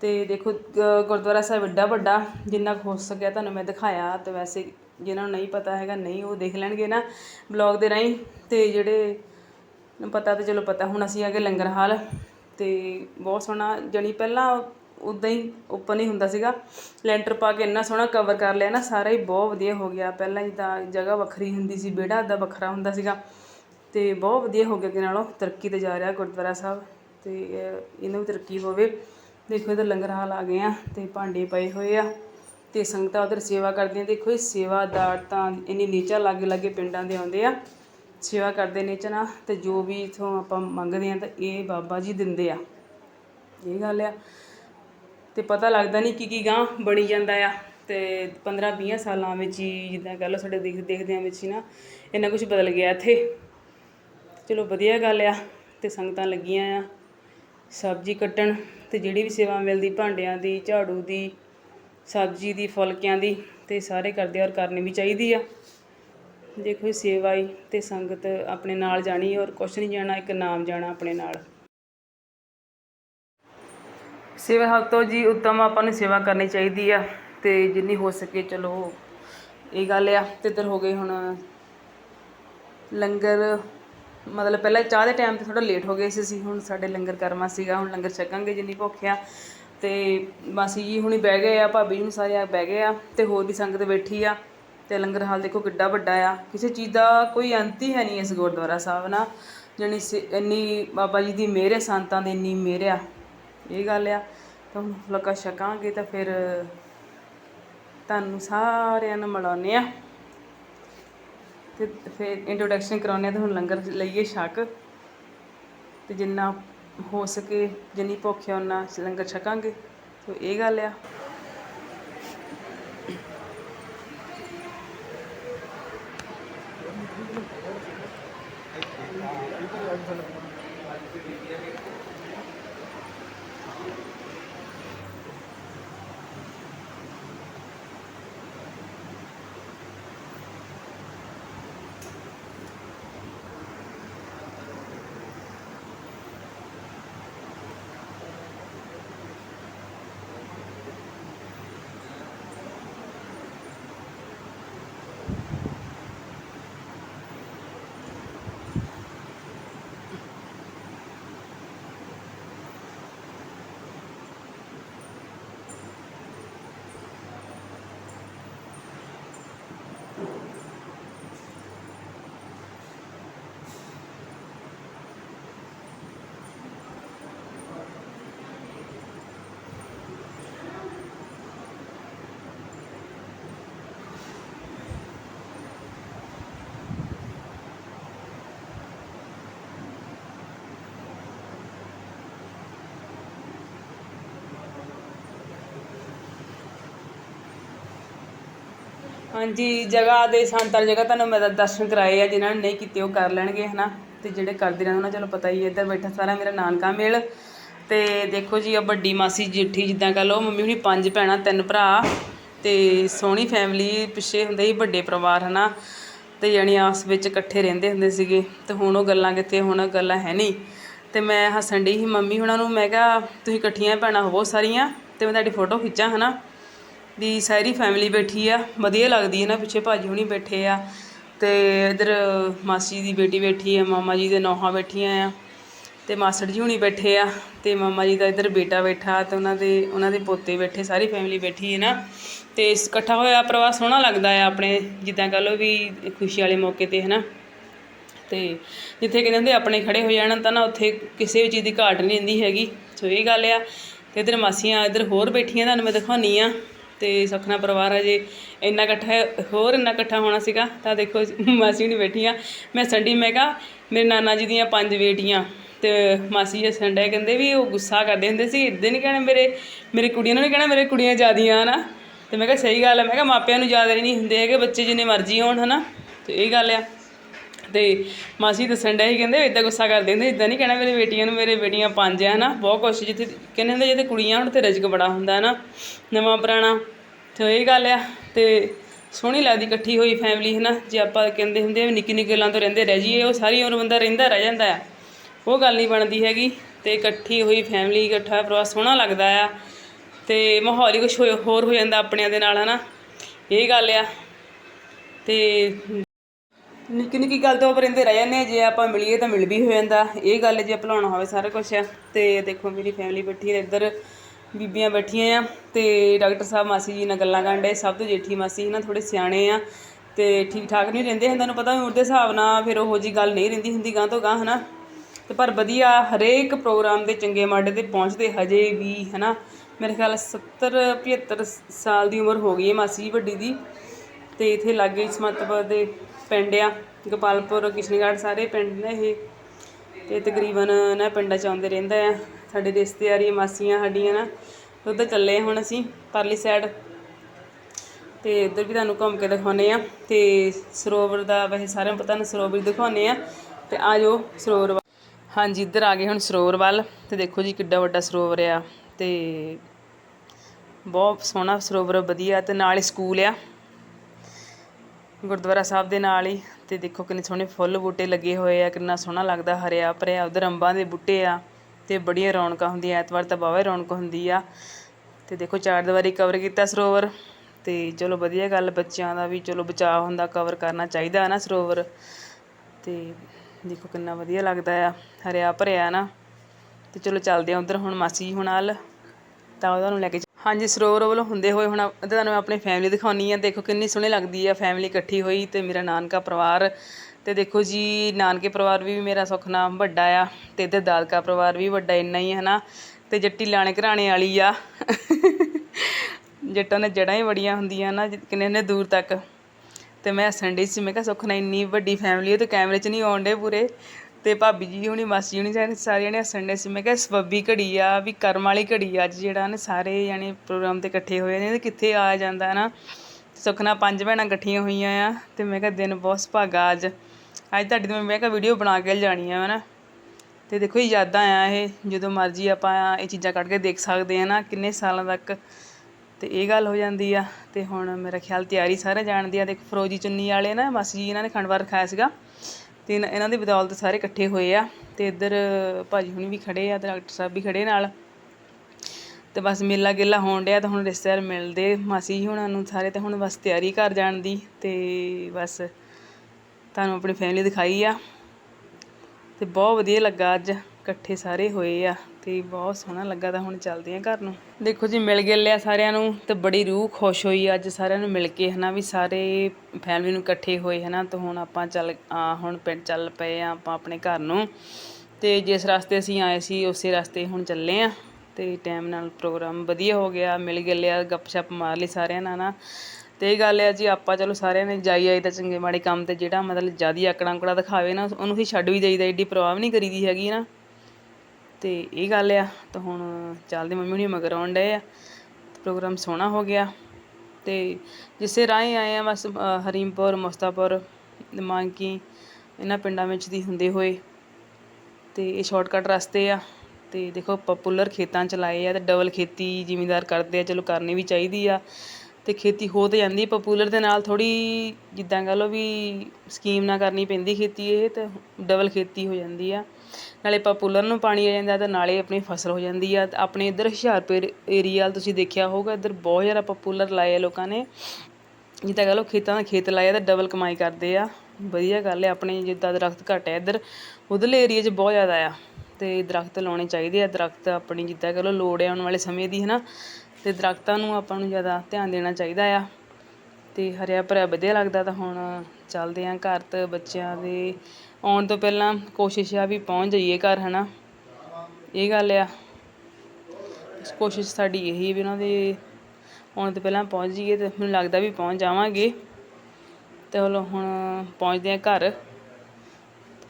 ਤੇ ਦੇਖੋ ਗੁਰਦੁਆਰਾ ਸਾਹਿਬ ਏਡਾ ਵੱਡਾ, ਜਿੰਨਾ ਕੁ ਹੋ ਸਕਿਆ ਤੁਹਾਨੂੰ ਮੈਂ ਦਿਖਾਇਆ, ਤੇ ਵੈਸੇ ਜਿਨ੍ਹਾਂ ਨੂੰ ਨਹੀਂ ਪਤਾ ਹੈਗਾ, ਨਹੀਂ, ਉਹ ਦੇਖ ਲੈਣਗੇ ਨਾ ਬਲੌਗ ਦੇ ਰਾਹੀਂ। ਤੇ ਜਿਹੜੇ ਨੂੰ ਪਤਾ ਤੇ ਚਲੋ ਪਤਾ, ਹੁਣ ਅਸੀਂ ਆ ਗਏ ਲੰਗਰ ਹਾਲ। ਅਤੇ ਬਹੁਤ ਸੋਹਣਾ, ਜਾਣੀ ਪਹਿਲਾਂ ਉੱਦਾਂ ਹੀ ਓਪਨ ਹੀ ਹੁੰਦਾ ਸੀਗਾ। ਲੈਂਟਰ ਪਾ ਕੇ ਇੰਨਾ ਸੋਹਣਾ ਕਵਰ ਕਰ ਲਿਆ ਨਾ, ਸਾਰਾ ਹੀ ਬਹੁਤ ਵਧੀਆ ਹੋ ਗਿਆ। ਪਹਿਲਾਂ ਜਿੱਦਾਂ ਜਗ੍ਹਾ ਵੱਖਰੀ ਹੁੰਦੀ ਸੀ, ਵਿਹੜਾ ਇੱਦਾਂ ਵੱਖਰਾ ਹੁੰਦਾ ਸੀਗਾ। ਅਤੇ ਬਹੁਤ ਵਧੀਆ ਹੋ ਗਿਆ ਅੱਗੇ ਨਾਲੋਂ, ਤਰੱਕੀ ਤੇ ਜਾ ਰਿਹਾ ਗੁਰਦੁਆਰਾ ਸਾਹਿਬ। ਅਤੇ ਇਹ- ਇਹਨੂੰ ਵੀ ਤਰੱਕੀ ਹੋਵੇ। ਦੇਖੋ ਇੱਧਰ ਲੰਗਰ ਹਾਲ ਆ ਗਏ ਆ ਅਤੇ ਭਾਂਡੇ ਪਏ ਹੋਏ ਆ ਅਤੇ ਸੰਗਤਾਂ ਉਧਰ ਸੇਵਾ ਕਰਦੀਆਂ। ਦੇਖੋ ਇਹ ਸੇਵਾਦਾਰ ਤਾਂ ਇੰਨੀ ਨੀਚਾ ਲਾਗੇ ਲਾਗੇ ਪਿੰਡਾਂ ਦੇ ਆਉਂਦੇ ਆ। ਸੇਵਾ ਕਰਦੇ ਨੇ ਚਨਾ ਤੇ ਜੋ ਵੀ ਇੱਥੋਂ ਆਪਾਂ ਮੰਗਦੇ ਹਾਂ ਤਾਂ ਇਹ ਬਾਬਾ ਜੀ ਦਿੰਦੇ ਆ। ਇਹ ਗੱਲ ਆ। ਅਤੇ ਪਤਾ ਲੱਗਦਾ ਨਹੀਂ ਕੀ ਕੀ ਗਾਂ ਬਣੀ ਜਾਂਦਾ ਆ ਤੇ 15 20 ਸਾਲਾਂ ਵਿੱਚ ਹੀ ਜਿੱਦਾਂ ਕਹ ਲਓ ਸਾਡੇ ਦੇਖ ਦੇਖਦਿਆਂ ਵਿੱਚ ਹੀ ਨਾ ਇੰਨਾ ਕੁਝ ਬਦਲ ਗਿਆ ਇੱਥੇ। ਚਲੋ ਵਧੀਆ ਗੱਲ ਆ ਤੇ ਸੰਗਤਾਂ ਲੱਗੀਆਂ ਆ। ਸਬਜ਼ੀ ਕੱਟਣ ਤੇ ਜਿਹੜੀ ਵੀ ਸੇਵਾ ਮਿਲਦੀ ਭਾਂਡਿਆਂ ਦੀ, ਝਾੜੂ ਦੀ, ਸਬਜ਼ੀ ਦੀ, ਫੁਲਕਿਆਂ ਦੀ ਤੇ ਸਾਰੇ ਕਰਦੇ ਔਰ ਕਰਨੀ ਵੀ ਚਾਹੀਦੀ ਆ। ਜੇ ਕੋਈ ਸੇਵਾ ਹੀ ਤੇ ਸੰਗਤ ਆਪਣੇ ਨਾਲ ਜਾਣੀ ਔਰ ਕੁਛ ਨਹੀਂ ਜਾਣਾ, ਇੱਕ ਨਾਮ ਜਾਣਾ ਆਪਣੇ ਨਾਲ। ਸੇਵਾ ਹੱਥ ਤੋਂ ਜੀ ਉੱਤਮ ਆਪਾਂ ਨੂੰ ਸੇਵਾ ਕਰਨੀ ਚਾਹੀਦੀ ਆ ਤੇ ਜਿੰਨੀ ਹੋ ਸਕੇ ਚਲੋ ਇਹ ਗੱਲ ਆ। ਤੇ ਇੱਧਰ ਹੋ ਗਏ ਹੁਣ ਲੰਗਰ, ਮਤਲਬ ਪਹਿਲਾਂ ਚਾਹ ਦੇ ਟਾਈਮ ਤੇ ਥੋੜਾ ਲੇਟ ਹੋ ਗਏ ਸੀ ਅਸੀਂ ਹੁਣ ਸਾਡੇ ਲੰਗਰ ਕਰਮਾ ਸੀਗਾ, ਹੁਣ ਲੰਗਰ ਛਕਾਂਗੇ ਜਿੰਨੀ ਭੁੱਖ ਆ। ਤੇ ਮਾਸੀ ਜੀ ਹੁਣੀ ਬਹਿ ਗਏ ਆ, ਭਾਬੀ ਜੀ ਨੂੰ ਸਾਰੇ ਆ, ਬਹਿ ਗਏ ਆ ਤੇ ਹੋਰ ਵੀ ਸੰਗਤ ਬੈਠੀ ਆ। ਅਤੇ ਲੰਗਰ ਹਾਲ ਦੇਖੋ ਕਿੱਡਾ ਵੱਡਾ ਆ। ਕਿਸੇ ਚੀਜ਼ ਦਾ ਕੋਈ ਅੰਤ ਹੀ ਹੈ ਨਹੀਂ ਇਸ ਗੁਰਦੁਆਰਾ ਸਾਹਿਬ ਨਾ ਜਣੀ ਇੰਨੀ ਬਾਬਾ ਜੀ ਦੀ ਮਿਹਰ ਹੈ, ਸੰਤਾਂ ਦੀ ਇੰਨੀ ਮਿਹਰ ਆ। ਇਹ ਗੱਲ ਆ। ਤਾਂ ਹੁਣ ਫੁਲਕਾ ਛਕਾਂਗੇ ਤਾਂ ਫਿਰ ਤੁਹਾਨੂੰ ਸਾਰਿਆਂ ਨੂੰ ਮਿਲਾਉਂਦੇ ਆ। ਤੇ ਫਿਰ ਇੰਟਰੋਡਕਸ਼ਨ ਕਰਾਉਂਦੇ ਆ ਤੇ ਹੁਣ ਲੰਗਰ ਲਈਏ ਛਕ। ਤੇ ਜਿੰਨਾ ਹੋ ਸਕੇ, ਜਿੰਨੀ ਭੁੱਖ ਹੈ ਉਹਨਾਂ ਲੰਗਰ ਛਕਾਂਗੇ। ਸੋ ਇਹ ਗੱਲ ਆ। ਹਾਂਜੀ, ਜਗ੍ਹਾ ਦੇ ਸੰਤਾਂ ਜਗ੍ਹਾ ਤੁਹਾਨੂੰ ਮੈਂ ਦਰਸ਼ਨ ਕਰਾਏ ਆ, ਜਿਨ੍ਹਾਂ ਨੇ ਨਹੀਂ ਕੀਤੇ ਉਹ ਕਰ ਲੈਣਗੇ, ਹਨਾ? ਤੇ ਜਿਹੜੇ ਕਰਦੇ ਰਹਿੰਦੇ, ਉਹਨਾਂ ਚਲੋ ਪਤਾ ਹੀ ਹੈ, ਇੱਧਰ ਬੈਠਾ ਸਾਰਾ ਮੇਰਾ ਨਾਨਕਾ ਮੇਲ। ਤੇ ਦੇਖੋ ਜੀ ਆ ਵੱਡੀ ਮਾਸੀ ਜੇਠੀ ਜਿੱਦਾਂ ਕਹ ਲਓ, ਮੰਮੀ ਹੁਣੀ ਪੰਜ ਭੈਣਾਂ, ਤਿੰਨ ਭਰਾ, ਤੇ ਸੋਹਣੀ ਫੈਮਿਲੀ ਪਿੱਛੇ ਹੁੰਦੇ ਸੀ, ਵੱਡੇ ਪਰਿਵਾਰ, ਹਨਾ? ਤੇ ਯਾਨੀ ਆਸ ਵਿੱਚ ਇਕੱਠੇ ਰਹਿੰਦੇ ਹੁੰਦੇ ਸੀਗੇ, ਤੇ ਹੁਣ ਉਹ ਗੱਲਾਂ ਕਿੱਥੇ, ਹੁਣ ਗੱਲਾਂ ਹੈ ਨਹੀਂ। ਤੇ ਮੈਂ ਹੱਸਣ ਡਈ ਸੀ, ਮੰਮੀ ਹੁਣਾਂ ਨੂੰ, ਮੈਂ ਕਿਹਾ, ਤੁਸੀਂ ਇਕੱਠੀਆਂ ਭੈਣਾਂ ਹੋਵੋ ਸਾਰੀਆਂ, ਤੇ ਮੈਂ ਤੁਹਾਡੀ ਫੋਟੋ ਖਿੱਚਾਂ, ਹਨਾ? ਦੀ ਸਾਰੀ ਫੈਮਿਲੀ ਬੈਠੀ ਆ। ਵਧੀਆ ਲੱਗਦੀ ਹੈ ਨਾ, ਪਿੱਛੇ ਭਾਜੀ ਹੁਣੀ ਬੈਠੇ ਆ। ਤੇ ਇਧਰ ਮਾਸੀ ਜੀ ਦੀ ਬੇਟੀ ਬੈਠੀ ਆ, ਮਾਮਾ ਜੀ ਦੇ ਨੌਹਾਂ ਬੈਠੀਆਂ ਆ। ਤੇ ਮਾਸੜ ਜੀ ਹੁਣੀ ਬੈਠੇ ਆ, ਤੇ ਮਾਮਾ ਜੀ ਦਾ ਇਧਰ ਬੇਟਾ ਬੈਠਾ ਤੇ ਉਹਨਾਂ ਦੇ ਉਹਨਾਂ ਦੇ ਪੋਤੇ ਬੈਠੇ, ਸਾਰੀ ਫੈਮਿਲੀ ਬੈਠੀ ਹੈ ਨਾ। ਤੇ ਇਕੱਠਾ ਹੋਇਆ ਪਰਿਵਾਰ ਸੋਹਣਾ ਲੱਗਦਾ ਆ ਆਪਣੇ, ਜਿੱਦਾਂ ਕਹ ਲਓ ਵੀ ਖੁਸ਼ੀ ਵਾਲੇ ਮੌਕੇ ਤੇ ਹੈ ਨਾ ਤੇ ਜਿੱਥੇ ਕਹਿੰਦੇ ਹੁੰਦੇ ਆਪਣੇ ਖੜੇ ਹੋ ਜਾਣ, ਤਾਂ ਨਾ ਉੱਥੇ ਕਿਸੇ ਵੀ ਚੀਜ਼ ਦੀ ਘਾਟ ਨਹੀਂ ਰਹਿੰਦੀ ਹੈਗੀ। ਸੋ ਇਹ ਗੱਲ ਆ। ਤੇ ਇਧਰ ਮਾਸੀਆਂ ਇਧਰ ਹੋਰ ਬੈਠੀਆਂ, ਤੁਹਾਨੂੰ ਮੈਂ ਦਿਖਾਉਣੀ ਆ। ਤੇ ਸੁਖਨਾ ਪਰਿਵਾਰ ਅਜੇ ਇੰਨਾ ਇਕੱਠਾ ਹੋਰ ਇੰਨਾ ਇਕੱਠਾ ਹੋਣਾ ਸੀਗਾ, ਤਾਂ ਦੇਖੋ ਮਾਸੀ ਨਹੀਂ ਬੈਠੀਆਂ ਮੈਂ ਸੰਡੀ ਮੈਂ ਕਿਹਾ, ਮੇਰੇ ਨਾਨਾ ਜੀ ਦੀਆਂ ਪੰਜ ਬੇਟੀਆਂ ਤੇ ਮਾਸੀ ਜੀ ਸੰਡੇ ਕਹਿੰਦੇ ਵੀ ਉਹ ਗੁੱਸਾ ਕਰਦੇ ਹੁੰਦੇ ਸੀ ਇਦਾਂ ਨਹੀਂ ਕਹਿਣਾ ਮੇਰੇ ਮੇਰੇ ਕੁੜੀਆਂ ਨੂੰ ਨਹੀਂ ਕਹਿਣਾ ਮੇਰੇ ਕੁੜੀਆਂ ਜ਼ਿਆਦੀਆਂ ਨਾ ਤੇ ਮੈਂ ਕਿਹਾ ਸਹੀ ਗੱਲ ਹੈ ਮੈਂ ਕਿਹਾ ਮਾਪਿਆਂ ਨੂੰ ਜ਼ਿਆਦਾ ਨਹੀਂ ਹੁੰਦੇ ਹੈਗੇ, ਬੱਚੇ ਜਿੰਨੇ ਮਰਜ਼ੀ ਹੋਣ, ਹਨਾ? ਤੇ ਇਹ ਗੱਲ ਆ। ਤੇ ਮਾਸੀ ਦੱਸਣ ਡਿਆ ਸੀ, ਕਹਿੰਦੇ ਇਦਾਂ ਗੁੱਸਾ ਕਰਦੇ ਹੁੰਦੇ ਇਦਾਂ ਨਹੀਂ ਕਹਿਣਾ ਮੇਰੇ ਬੇਟੀਆਂ ਨੂੰ, ਮੇਰੇ ਬੇਟੀਆਂ ਪੰਜ ਆ, ਹਨਾ, ਬਹੁਤ ਕੁਛ ਜਿੱਥੇ ਕਹਿੰਦੇ ਹੁੰਦੇ ਜਿੱਥੇ ਕੁੜੀਆਂ ਹੁਣ ਤੇ ਰਜਕ ਬੜਾ ਹੁੰਦਾ, ਹਨਾ, ਨਵਾਂ ਪੁਰਾਣਾ, ਤੇ ਇਹ ਗੱਲ ਆ, ਤੇ ਸੋਹਣੀ ਲੱਗਦੀ ਇਕੱਠੀ ਹੋਈ ਫੈਮਿਲੀ ਹਨਾ, ਜੇ ਆਪਾਂ ਕਹਿੰਦੇ ਹੁੰਦੇ ਨਿੱਕੀ ਨਿੱਕੀ ਗੱਲਾਂ ਤੋਂ ਰਹਿੰਦੇ ਰਹਿ ਜਾਈਏ ਉਹ ਸਾਰੀ ਉਮਰ ਬੰਦਾ ਰਹਿੰਦਾ ਰਹਿ ਜਾਂਦਾ ਆ, ਉਹ ਗੱਲ ਨਹੀਂ ਬਣਦੀ ਹੈਗੀ, ਤੇ ਇਕੱਠੀ ਹੋਈ ਫੈਮਿਲੀ ਇਕੱਠਾ ਪਰਿਵਾਰ ਸੋਹਣਾ ਲੱਗਦਾ ਆ, ਤੇ ਮਾਹੌਲ ਹੀ ਕੁਝ ਹੋਰ ਹੋ ਜਾਂਦਾ ਆਪਣਿਆਂ ਦੇ ਨਾਲ, ਹਨਾ, ਇਹ ਗੱਲ ਆ, ਤੇ ਨਿੱਕੀ ਨਿੱਕੀ ਗੱਲ ਤੋਂ ਪਰਿੰਦੇ ਰਹਿ ਜਾਂਦੇ ਆ ਜੇ ਆਪਾਂ ਮਿਲੀਏ ਤਾਂ ਮਿਲ ਵੀ ਹੋ ਜਾਂਦਾ। ਇਹ ਗੱਲ ਜੇ ਭੁਲਾਉਣਾ ਹੋਵੇ ਸਾਰਾ ਕੁਝ ਆ ਤੇ ਦੇਖੋ ਮੇਰੀ ਫੈਮਿਲੀ ਬੈਠੀ ਹੈ, ਇੱਧਰ ਬੀਬੀਆਂ ਬੈਠੀਆਂ ਆ, ਤੇ ਡਾਕਟਰ ਸਾਹਿਬ ਮਾਸੀ ਜੀ ਨਾਲ ਗੱਲਾਂ ਕਰਨ ਡੇ ਸਭ ਤੋਂ ਜੇਠੀ ਮਾਸੀ ਨਾ ਥੋੜੇ ਸਿਆਣੇ ਆ, ਤੇ ਠੀਕ ਠਾਕ ਨਹੀਂ ਰਹਿੰਦੇ ਹਨ ਤੁਹਾਨੂੰ ਪਤਾ ਉਮਰ ਦੇ ਹਿਸਾਬ ਨਾਲ ਫਿਰ ਉਹੋ ਜੀ ਗੱਲ ਨਹੀਂ ਰਹਿੰਦੀ ਹੁੰਦੀ ਗਾਂ ਤੋਂ ਗਾਂ ਹਨਾ? ਤੇ ਪਰ ਵਧੀਆ, ਹਰੇਕ ਪ੍ਰੋਗਰਾਮ ਦੇ ਚੰਗੇ ਮਾੜੇ ਤੇ ਪਹੁੰਚਦੇ ਹਜੇ ਵੀ, ਹਨਾ? ਮੇਰੇ ਖਿਆਲ 70 75 ਸਾਲ ਦੀ ਉਮਰ ਹੋ ਗਈ ਹੈ ਮਾਸੀ ਜੀ ਵੱਡੀ ਦੀ। ਤੇ ਇਥੇ ਲਾਗੇ ਮਤਲਬ ਦੇ ਪਿੰਡ ਆ, ਗੋਪਾਲਪੁਰ, ਕਿਸ਼ਨਗੜ੍ਹ ਸਾਰੇ ਪਿੰਡ ਨੇ ਇਹ। ਤੇ ਤਕਰੀਬਨ ਨਾ ਪਿੰਡਾਂ ਚ ਆਉਂਦੇ ਰਹਿੰਦਾ ਆ। ਸਾਡੇ ਰਿਸ਼ਤੇਦਾਰੀ ਮਾਸੀਆਂ ਸਾਡੀਆਂ ਨਾ ਉੱਧਰ ਚੱਲੇ ਹੁਣ ਅਸੀਂ ਪਰਲੀ ਸਾਈਡ ਤੇ ਇੱਧਰ ਵੀ ਤੁਹਾਨੂੰ ਘੁੰਮ ਕੇ ਦਿਖਾਉਨੇ ਆ। ਤੇ ਸਰੋਵਰ ਦਾ ਵੈਸੇ ਸਾਰਿਆਂ ਨੂੰ ਪਤਾ, ਨਾ ਸਰੋਵਰ ਦਿਖਾਉਨੇ ਆ। ਤੇ ਆ ਜਾਓ ਸਰੋਵਰ ਹਾਂਜੀ, ਇੱਧਰ ਆ ਗਏ ਹੁਣ ਸਰੋਵਰ ਵੱਲ। ਤੇ ਦੇਖੋ ਜੀ ਕਿੱਡਾ ਵੱਡਾ ਸਰੋਵਰ ਆ। ਤੇ ਬਹੁਤ ਸੋਹਣਾ ਸਰੋਵਰ, ਵਧੀਆ। ਤੇ ਨਾਲ ਹੀ ਸਕੂਲ ਆ। ਗੁਰਦੁਆਰਾ ਸਾਹਿਬ ਦੇ ਨਾਲ ਹੀ ਤੇ ਦੇਖੋ ਕਿੰਨੇ ਸੋਹਣੇ ਫੁੱਲ ਬੂਟੇ ਲੱਗੇ ਹੋਏ ਆ, ਕਿੰਨਾ ਸੋਹਣਾ ਲੱਗਦਾ ਹਰਿਆ ਭਰਿਆ, ਉਧਰ ਅੰਬਾਂ ਦੇ ਬੂਟੇ ਆ ਤੇ ਬੜੀਆਂ ਰੌਣਕਾਂ ਹੁੰਦੀਆਂ, ਐਤਵਾਰ ਤਾਂ ਬਾਵਾ ਰੌਣਕ ਹੁੰਦੀ ਆ। ਤੇ ਦੇਖੋ ਚਾਰ ਦੀਵਾਰੀ ਕਵਰ ਕੀਤਾ ਸਰੋਵਰ ਤੇ ਚਲੋ ਵਧੀਆ ਗੱਲ, ਬੱਚਿਆਂ ਦਾ ਵੀ ਚਲੋ ਬਚਾਅ ਹੁੰਦਾ ਕਵਰ ਕਰਨਾ ਚਾਹੀਦਾ ਨਾ ਸਰੋਵਰ। ਤੇ ਦੇਖੋ ਕਿੰਨਾ ਵਧੀਆ ਲੱਗਦਾ ਆ, ਹਰਿਆ ਭਰਿਆ ਨਾ। ਤੇ ਚਲੋ ਚੱਲਦੇ ਆ ਉਧਰ ਹੁਣ ਮਾਸੀ ਜੀ ਹੁਣ ਨਾਲ ਤਾਂ ਉਹਨਾਂ ਨੂੰ ਲੈ ਕੇ ਹਾਂਜੀ, ਸਰੋਵਰ ਵੱਲੋਂ ਹੁੰਦੇ ਹੋਏ ਹੁਣ ਇੱਧਰ ਤੁਹਾਨੂੰ ਮੈਂ ਆਪਣੀ ਫੈਮਿਲੀ ਦਿਖਾਉਣੀ ਆ। ਦੇਖੋ ਕਿੰਨੀ ਸੋਹਣੀ ਲੱਗਦੀ ਆ ਫੈਮਿਲੀ ਇਕੱਠੀ ਹੋਈ ਤੇ ਮੇਰਾ ਨਾਨਕਾ ਪਰਿਵਾਰ ਤੇ ਦੇਖੋ ਜੀ, ਨਾਨਕੇ ਪਰਿਵਾਰ ਵੀ ਮੇਰਾ ਸੁੱਖ ਨਾਮ ਵੱਡਾ ਆ ਤੇ ਇੱਧਰ ਦਾਦਕਾ ਪਰਿਵਾਰ ਵੀ ਵੱਡਾ ਇੰਨਾ ਹੀ ਹੈ ਨਾ ਤੇ ਜੱਟੀ ਲਾਣੇ ਘਰਾਣੇ ਵਾਲੀ ਆ। (laughs) ਜੱਟਾਂ ਨੇ ਜੜਾਂ ਹੀ ਬੜੀਆਂ ਹੁੰਦੀਆਂ ਨਾ ਕਿੰਨੇ ਨੇ ਦੂਰ ਤੱਕ। ਤੇ ਮੈਂ ਹੱਸਣ ਡਈ ਸੀ, ਮੈਂ ਕਿਹਾ ਸੁੱਖ ਨਾਲ ਇੰਨੀ ਵੱਡੀ ਫੈਮਿਲੀ ਹੈ ਤੇ ਕੈਮਰੇ 'ਚ ਨਹੀਂ ਆਉਣ ਡੇ ਪੂਰੇ। ਤੇ ਭਾਬੀ ਜੀ ਹੁਣੀ, ਮਾਸੀ ਹੁਣੀ ਸਾਰੇ ਸਾਰਿਆਂ ਨੇ ਹੱਸਣ ਡੇ ਸੀ। ਮੈਂ ਕਿਹਾ, ਸਬੱਬੀ ਘੜੀ ਆ, ਵੀ ਕਰਮ ਵਾਲੀ ਘੜੀ ਆ। ਅੱਜ ਜਿਹੜਾ ਨੇ ਸਾਰੇ ਜਾਣੇ ਪ੍ਰੋਗਰਾਮ ਤੇ ਇਕੱਠੇ ਹੋਏ ਨੇ, ਤੇ ਕਿੱਥੇ ਆ ਜਾਂਦਾ ਹੈ ਨਾ। ਸੁਖਨਾ ਪੰਜ ਭੈਣਾਂ ਇਕੱਠੀਆਂ ਹੋਈਆਂ ਆ, ਤੇ ਮੈਂ ਕਿਹਾ, ਦਿਨ ਬਹੁਤ ਸੁਭਾਗਾ ਅੱਜ। ਅੱਜ ਤੁਹਾਡੀ ਤੋਂ ਮੈਂ ਕਿਹਾ, ਵੀਡੀਓ ਬਣਾ ਕੇ ਲਿਜਾਣੀ ਆ ਨਾ। ਤੇ ਦੇਖੋ ਇਹ ਯਾਦਾਂ ਆ ਇਹ। ਜਦੋਂ ਮਰਜ਼ੀ ਆਪਾਂ ਇਹ ਚੀਜ਼ਾਂ ਕੱਢ ਕੇ ਦੇਖ ਸਕਦੇ ਆ ਨਾ, ਕਿੰਨੇ ਸਾਲਾਂ ਤੱਕ। ਤੇ ਇਹ ਗੱਲ ਹੋ ਜਾਂਦੀ ਆ। ਤੇ ਹੁਣ ਮੇਰਾ ਖਿਆਲ ਤਿਆਰੀ ਸਾਰੇ ਜਾਣਦੀ ਆ। ਦੇਖ, ਫਰੋਜੀ ਚੁੰਨੀ ਵਾਲੇ ਨਾ, ਮਾਸੀ ਜੀ ਇਹਨਾਂ ਨੇ ਖੰਡਵਾ ਰਖਾਇਆ ਸੀਗਾ। ਤੇ ਇਹਨਾਂ- ਇਹਨਾਂ ਦੀ ਬਦੌਲਤ ਸਾਰੇ ਇਕੱਠੇ ਹੋਏ ਆ ਤੇ ਇੱਧਰ ਭਾਜੀ ਹੁਣੀ ਵੀ ਖੜੇ ਆ ਤੇ ਡਾਕਟਰ ਸਾਹਿਬ ਵੀ ਖੜੇ ਨਾਲ। ਤੇ ਬਸ ਮੇਲਾ ਗੇਲਾ ਹੋਣ ਡਿਆ ਤਾਂ ਹੁਣ ਰਿਸ਼ਤੇਦਾਰ ਮਿਲਦੇ ਮਾਸੀ ਜੀ ਹੁਣਾਂ ਨੂੰ ਸਾਰੇ ਤੇ ਹੁਣ ਬਸ ਤਿਆਰੀ ਕਰ ਜਾਣ ਦੀ ਤੇ ਬਸ ਤੁਹਾਨੂੰ ਆਪਣੀ ਫੈਮਿਲੀ ਦਿਖਾਈ ਆ। ਤੇ ਬਹੁਤ ਵਧੀਆ ਲੱਗਾ ਅੱਜ। ਇਕੱਠੇ ਸਾਰੇ ਹੋਏ ਆ ਤੇ ਬਹੁਤ ਸੋਹਣਾ ਲੱਗਾ ਤਾਂ ਹੁਣ ਚੱਲਦੇ ਆ ਘਰ ਨੂੰ। ਦੇਖੋ ਜੀ, ਮਿਲ ਗਿਲ ਲਿਆ ਸਾਰਿਆਂ ਨੂੰ ਤੇ ਬੜੀ ਰੂਹ ਖੁਸ਼ ਹੋਈ ਅੱਜ ਸਾਰਿਆਂ ਨੂੰ ਮਿਲ ਕੇ ਹਨਾ ਵੀ ਸਾਰੇ ਫੈਮਿਲੀ ਨੂੰ ਇਕੱਠੇ ਹੋਏ ਹਨਾ ਤਾਂ ਹੁਣ ਆਪਾਂ ਚੱਲ, ਆ ਹੁਣ ਪਿੰਡ ਚੱਲ ਪਏ ਆ ਆਪਾਂ ਆਪਣੇ ਘਰ ਨੂੰ। ਤੇ ਜਿਸ ਰਸਤੇ ਅਸੀਂ ਆਏ ਸੀ, ਉਸੇ ਰਸਤੇ ਹੁਣ ਚੱਲੇ ਆ ਤੇ ਟਾਈਮ ਨਾਲ ਪ੍ਰੋਗਰਾਮ ਵਧੀਆ ਹੋ ਗਿਆ, ਮਿਲ ਗਿਲ ਲਿਆ ਗੱਪਸ਼ਪ ਮਾਰ ਲਈ ਸਾਰਿਆਂ ਨਾਲ ਨਾ। ਤੇ ਇਹ ਗੱਲ ਹੈ ਜੀ, ਆਪਾਂ ਚਲੋ ਸਾਰਿਆਂ ਨੇ ਜਾਈ ਆਈ ਤਾਂ ਚੰਗੇ ਮਾੜੇ ਕੰਮ ਤੇ ਜਿਹੜਾ ਮਤਲਬ ਜਿਆਦੀ ਆਕੜਾਂ ਕੁੜਾ ਦਿਖਾਵੇ ਨਾ, ਉਹਨੂੰ ਹੀ ਛੱਡ ਵੀ ਜਾਈਦਾ, ਏਡੀ ਪ੍ਰਵਾਹ ਵੀ ਨਹੀਂ ਕਰੀਦੀ ਹੈਗੀ ਨਾ। ਤੇ ਇਹ ਗੱਲ ਆ, ਤਾਂ ਹੁਣ ਚੱਲਦੇ ਮੰਮੀ ਹੁਣੀ ਮਗਰ ਆਉਣ ਡਏ ਆ। ਪ੍ਰੋਗਰਾਮ ਸੋਹਣਾ ਹੋ ਗਿਆ। ਤੇ ਜਿਸੇ ਰਾਹੀਂ ਆਏ ਆ ਬਸ ਹਰੀਮਪੁਰ, ਮੁਸਤਾਪੁਰ ਮਾਂਕੀ ਇਹਨਾਂ ਪਿੰਡਾਂ ਵਿੱਚ ਦੀ ਹੁੰਦੇ ਹੋਏ। ਤੇ ਇਹ ਸ਼ਾਰਟਕਟ ਰਸਤੇ ਆ। ਤੇ ਦੇਖੋ, ਪਪੂਲਰ ਖੇਤਾਂ ਚ ਲਾਏ ਆ ਤੇ ਡਬਲ ਖੇਤੀ ਜ਼ਿਮੀਂਦਾਰ ਕਰਦੇ ਆ, ਚਲੋ ਕਰਨੀ ਵੀ ਚਾਹੀਦੀ ਆ। ਤੇ ਖੇਤੀ ਹੋ ਤੇ ਜਾਂਦੀ ਪਪੂਲਰ ਦੇ ਨਾਲ ਥੋੜੀ ਜਿੱਦਾਂ ਕਹ ਲਓ ਵੀ ਸਕੀਮ ਨਾ ਕਰਨੀ ਪੈਂਦੀ ਖੇਤੀ ਇਹ, ਤੇ ਡਬਲ ਖੇਤੀ ਹੋ ਜਾਂਦੀ ਆ। ਨਾਲੇ ਪਪੂਲਰ ਨੂੰ ਪਾਣੀ ਆ ਜਾਂਦਾ ਤੇ ਨਾਲੇ ਆਪਣੀ ਫਸਲ ਹੋ ਜਾਂਦੀ ਆ। ਤੇ ਆਪਣੇ ਇੱਧਰ ਹੁਸ਼ਿਆਰਪੁਰ ਏਰੀਆ ਤੁਸੀਂ ਦੇਖਿਆ ਹੋਊਗਾ, ਇੱਧਰ ਬਹੁਤ ਜ਼ਿਆਦਾ ਪਪੂਲਰ ਲਾਏ ਆ ਲੋਕਾਂ ਨੇ। ਜਿੱਦਾਂ ਕਹ ਲਓ ਖੇਤਾਂ ਦਾ ਖੇਤ ਲਾਇਆ ਤਾਂ ਡਬਲ ਕਮਾਈ ਕਰਦੇ ਆ। ਵਧੀਆ ਗੱਲ ਹੈ ਆਪਣੇ ਜਿੱਦਾਂ ਦਰਖਤ ਘੱਟ ਹੈ ਇੱਧਰ, ਉਧਰਲੇ ਏਰੀਆ 'ਚ ਬਹੁਤ ਜ਼ਿਆਦਾ ਆ। ਤੇ ਦਰਖਤ ਲਾਉਣੇ ਚਾਹੀਦੇ ਆ, ਦਰਖਤ ਆਪਣੀ ਜਿੱਦਾਂ ਕਹ ਲਓ ਲੋੜ ਹੈ ਆਉਣ ਵਾਲੇ ਸਮੇਂ ਦੀ, ਹਨਾ। ਤੇ ਦਰਖਤਾਂ ਨੂੰ ਆਪਾਂ ਨੂੰ ਜ਼ਿਆਦਾ ਧਿਆਨ ਦੇਣਾ ਚਾਹੀਦਾ ਆ। ਤੇ ਹਰਿਆ ਭਰਿਆ ਵਧੀਆ ਲੱਗਦਾ ਤਾਂ ਹੁਣ ਚੱਲਦੇ ਆਂ ਘਰ ਤੇ ਬੱਚਿਆਂ ਦੇ ਆਉਣ ਤੋਂ ਪਹਿਲਾਂ ਕੋਸ਼ਿਸ਼ ਆ ਵੀ ਪਹੁੰਚ ਜਾਈਏ ਘਰ ਹੈ ਨਾ ਇਹ ਗੱਲ ਆ। ਕੋਸ਼ਿਸ਼ ਸਾਡੀ ਇਹੀ ਵੀ ਉਹਨਾਂ ਦੇ ਆਉਣ ਤੋਂ ਪਹਿਲਾਂ ਪਹੁੰਚ ਜਾਈਏ ਤੇ ਮੈਨੂੰ ਲੱਗਦਾ ਵੀ ਪਹੁੰਚ ਜਾਵਾਂਗੇ। ਤੇ ਚਲੋ ਹੁਣ ਪਹੁੰਚਦੇ ਆਂ ਘਰ।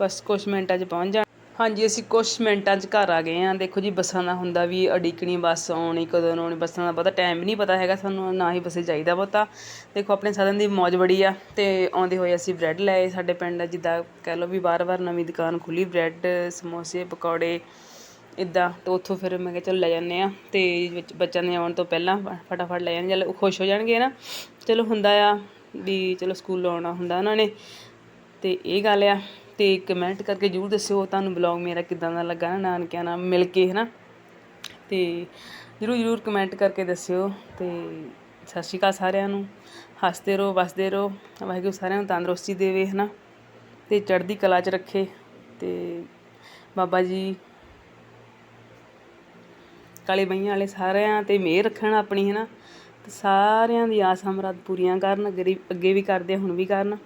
ਬਸ ਕੁਛ ਮਿੰਟਾਂ 'ਚ ਪਹੁੰਚ ਜਾ ਹਾਂਜੀ, ਅਸੀਂ ਕੁਛ ਮਿੰਟਾਂ 'ਚ ਘਰ ਆ ਗਏ ਹਾਂ। ਦੇਖੋ ਜੀ, ਬੱਸਾਂ ਦਾ ਹੁੰਦਾ ਵੀ ਅਡੀਕਣੀ ਬੱਸ ਆਉਣੀ, ਕਦੋਂ ਆਉਣੀ, ਬੱਸਾਂ ਦਾ ਪਤਾ ਟਾਈਮ ਵੀ ਨਹੀਂ ਪਤਾ ਹੈਗਾ, ਸਾਨੂੰ ਨਾ ਹੀ ਬੱਸੇ ਚਾਹੀਦਾ ਬਹੁਤਾ। ਦੇਖੋ, ਆਪਣੇ ਸਾਧਨ ਦੀ ਮੌਜ ਬੜੀ ਆ ਅਤੇ ਆਉਂਦੇ ਹੋਏ ਅਸੀਂ ਬ੍ਰੈਡ ਲਏ ਸਾਡੇ ਪਿੰਡ, ਜਿੱਦਾਂ ਕਹਿ ਲਓ ਵੀ ਵਾਰ-ਵਾਰ ਨਵੀਂ ਦੁਕਾਨ ਖੁੱਲੀ, ਬ੍ਰੈਡ, ਸਮੋਸੇ, ਪਕੌੜੇ ਇੱਦਾਂ ਤਾਂ ਉੱਥੋਂ ਫਿਰ ਮੈਂ ਕਿਹਾ ਚਲੋ ਲੈ ਜਾਂਦੇ ਆ ਤੇ ਵਿੱਚ ਬੱਚਿਆਂ ਦੇ ਆਉਣ ਤੋਂ ਪਹਿਲਾਂ ਫਟਾਫਟ ਲੈ ਜਾਂਦੇ ਚੱਲ ਉਹ ਖੁਸ਼ ਹੋ ਜਾਣਗੇ ਨਾ। ਚਲੋ ਹੁੰਦਾ ਆ ਵੀ ਚਲੋ ਸਕੂਲ ਆਉਣਾ ਹੁੰਦਾ ਉਹਨਾਂ ਨੇ ਤੇ ਇਹ ਗੱਲ ਆ। ਤੇ ਕਮੈਂਟ ਕਰਕੇ ਜਰੂਰ ਦੱਸਿਓ ਤੁਹਾਨੂੰ ਬਲੌਗ ਮੇਰਾ ਕਿਦਾਂ ਦਾ ਲੱਗਾ ਨਾ ਨਾਨਕਿਆਂ ਨਾਲ ਮਿਲ ਕੇ ਹਨਾ? ਤੇ ਜਰੂਰ ਜਰੂਰ ਕਮੈਂਟ ਕਰਕੇ ਦੱਸਿਓ ਤੇ ਸਤਿ ਸ਼੍ਰੀ ਅਕਾਲ ਸਾਰਿਆਂ ਨੂੰ। ਹੱਸਦੇ ਰਹੋ ਵਸਦੇ ਰਹੋ। ਵਾਹਿਗੁਰੂ ਸਾਰਿਆਂ ਨੂੰ ਤੰਦਰੁਸਤੀ ਦੇਵੇ ਹਨਾ? ਤੇ ਚੜ੍ਹਦੀ ਕਲਾ 'ਚ ਰੱਖੇ ਤੇ ਬਾਬਾ ਜੀ ਕਾਲੇ ਬਈਆਂ ਵਾਲੇ ਸਾਰਿਆਂ ਤੇ ਮਿਹਰ ਰੱਖਣ ਆਪਣੀ ਹਨਾ? ਤੇ ਸਾਰਿਆਂ ਦੀ ਆਸ ਅਮਰਾਦ ਪੂਰੀਆਂ ਕਰਨ ਅੱਗੇ ਅੱਗੇ ਵੀ ਕਰਦੇ ਆ, ਹੁਣ ਵੀ ਕਰਨ।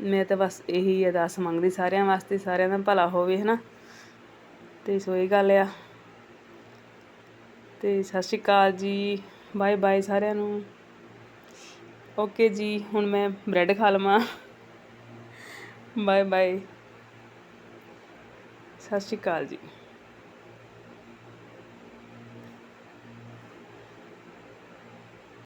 ਮੈਂ ਤਾਂ ਬਸ ਇਹੀ ਅਰਦਾਸ ਮੰਗਦੀ ਸਾਰਿਆਂ ਵਾਸਤੇ, ਸਾਰਿਆਂ ਦਾ ਭਲਾ ਹੋਵੇ, ਹਨਾ। ਤੇ ਸੋ ਇਹ ਗੱਲ ਆ। ਤੇ ਸਤਿ ਸ਼੍ਰੀ ਅਕਾਲ ਜੀ। ਬਾਏ ਬਾਏ ਸਾਰਿਆਂ ਨੂੰ। ਓਕੇ ਜੀ, ਹੁਣ ਮੈਂ ਬ੍ਰੈਡ ਖਾ ਲਵਾਂ। Bye bye. ਸਤਿ ਸ਼੍ਰੀ ਅਕਾਲ ਜੀ।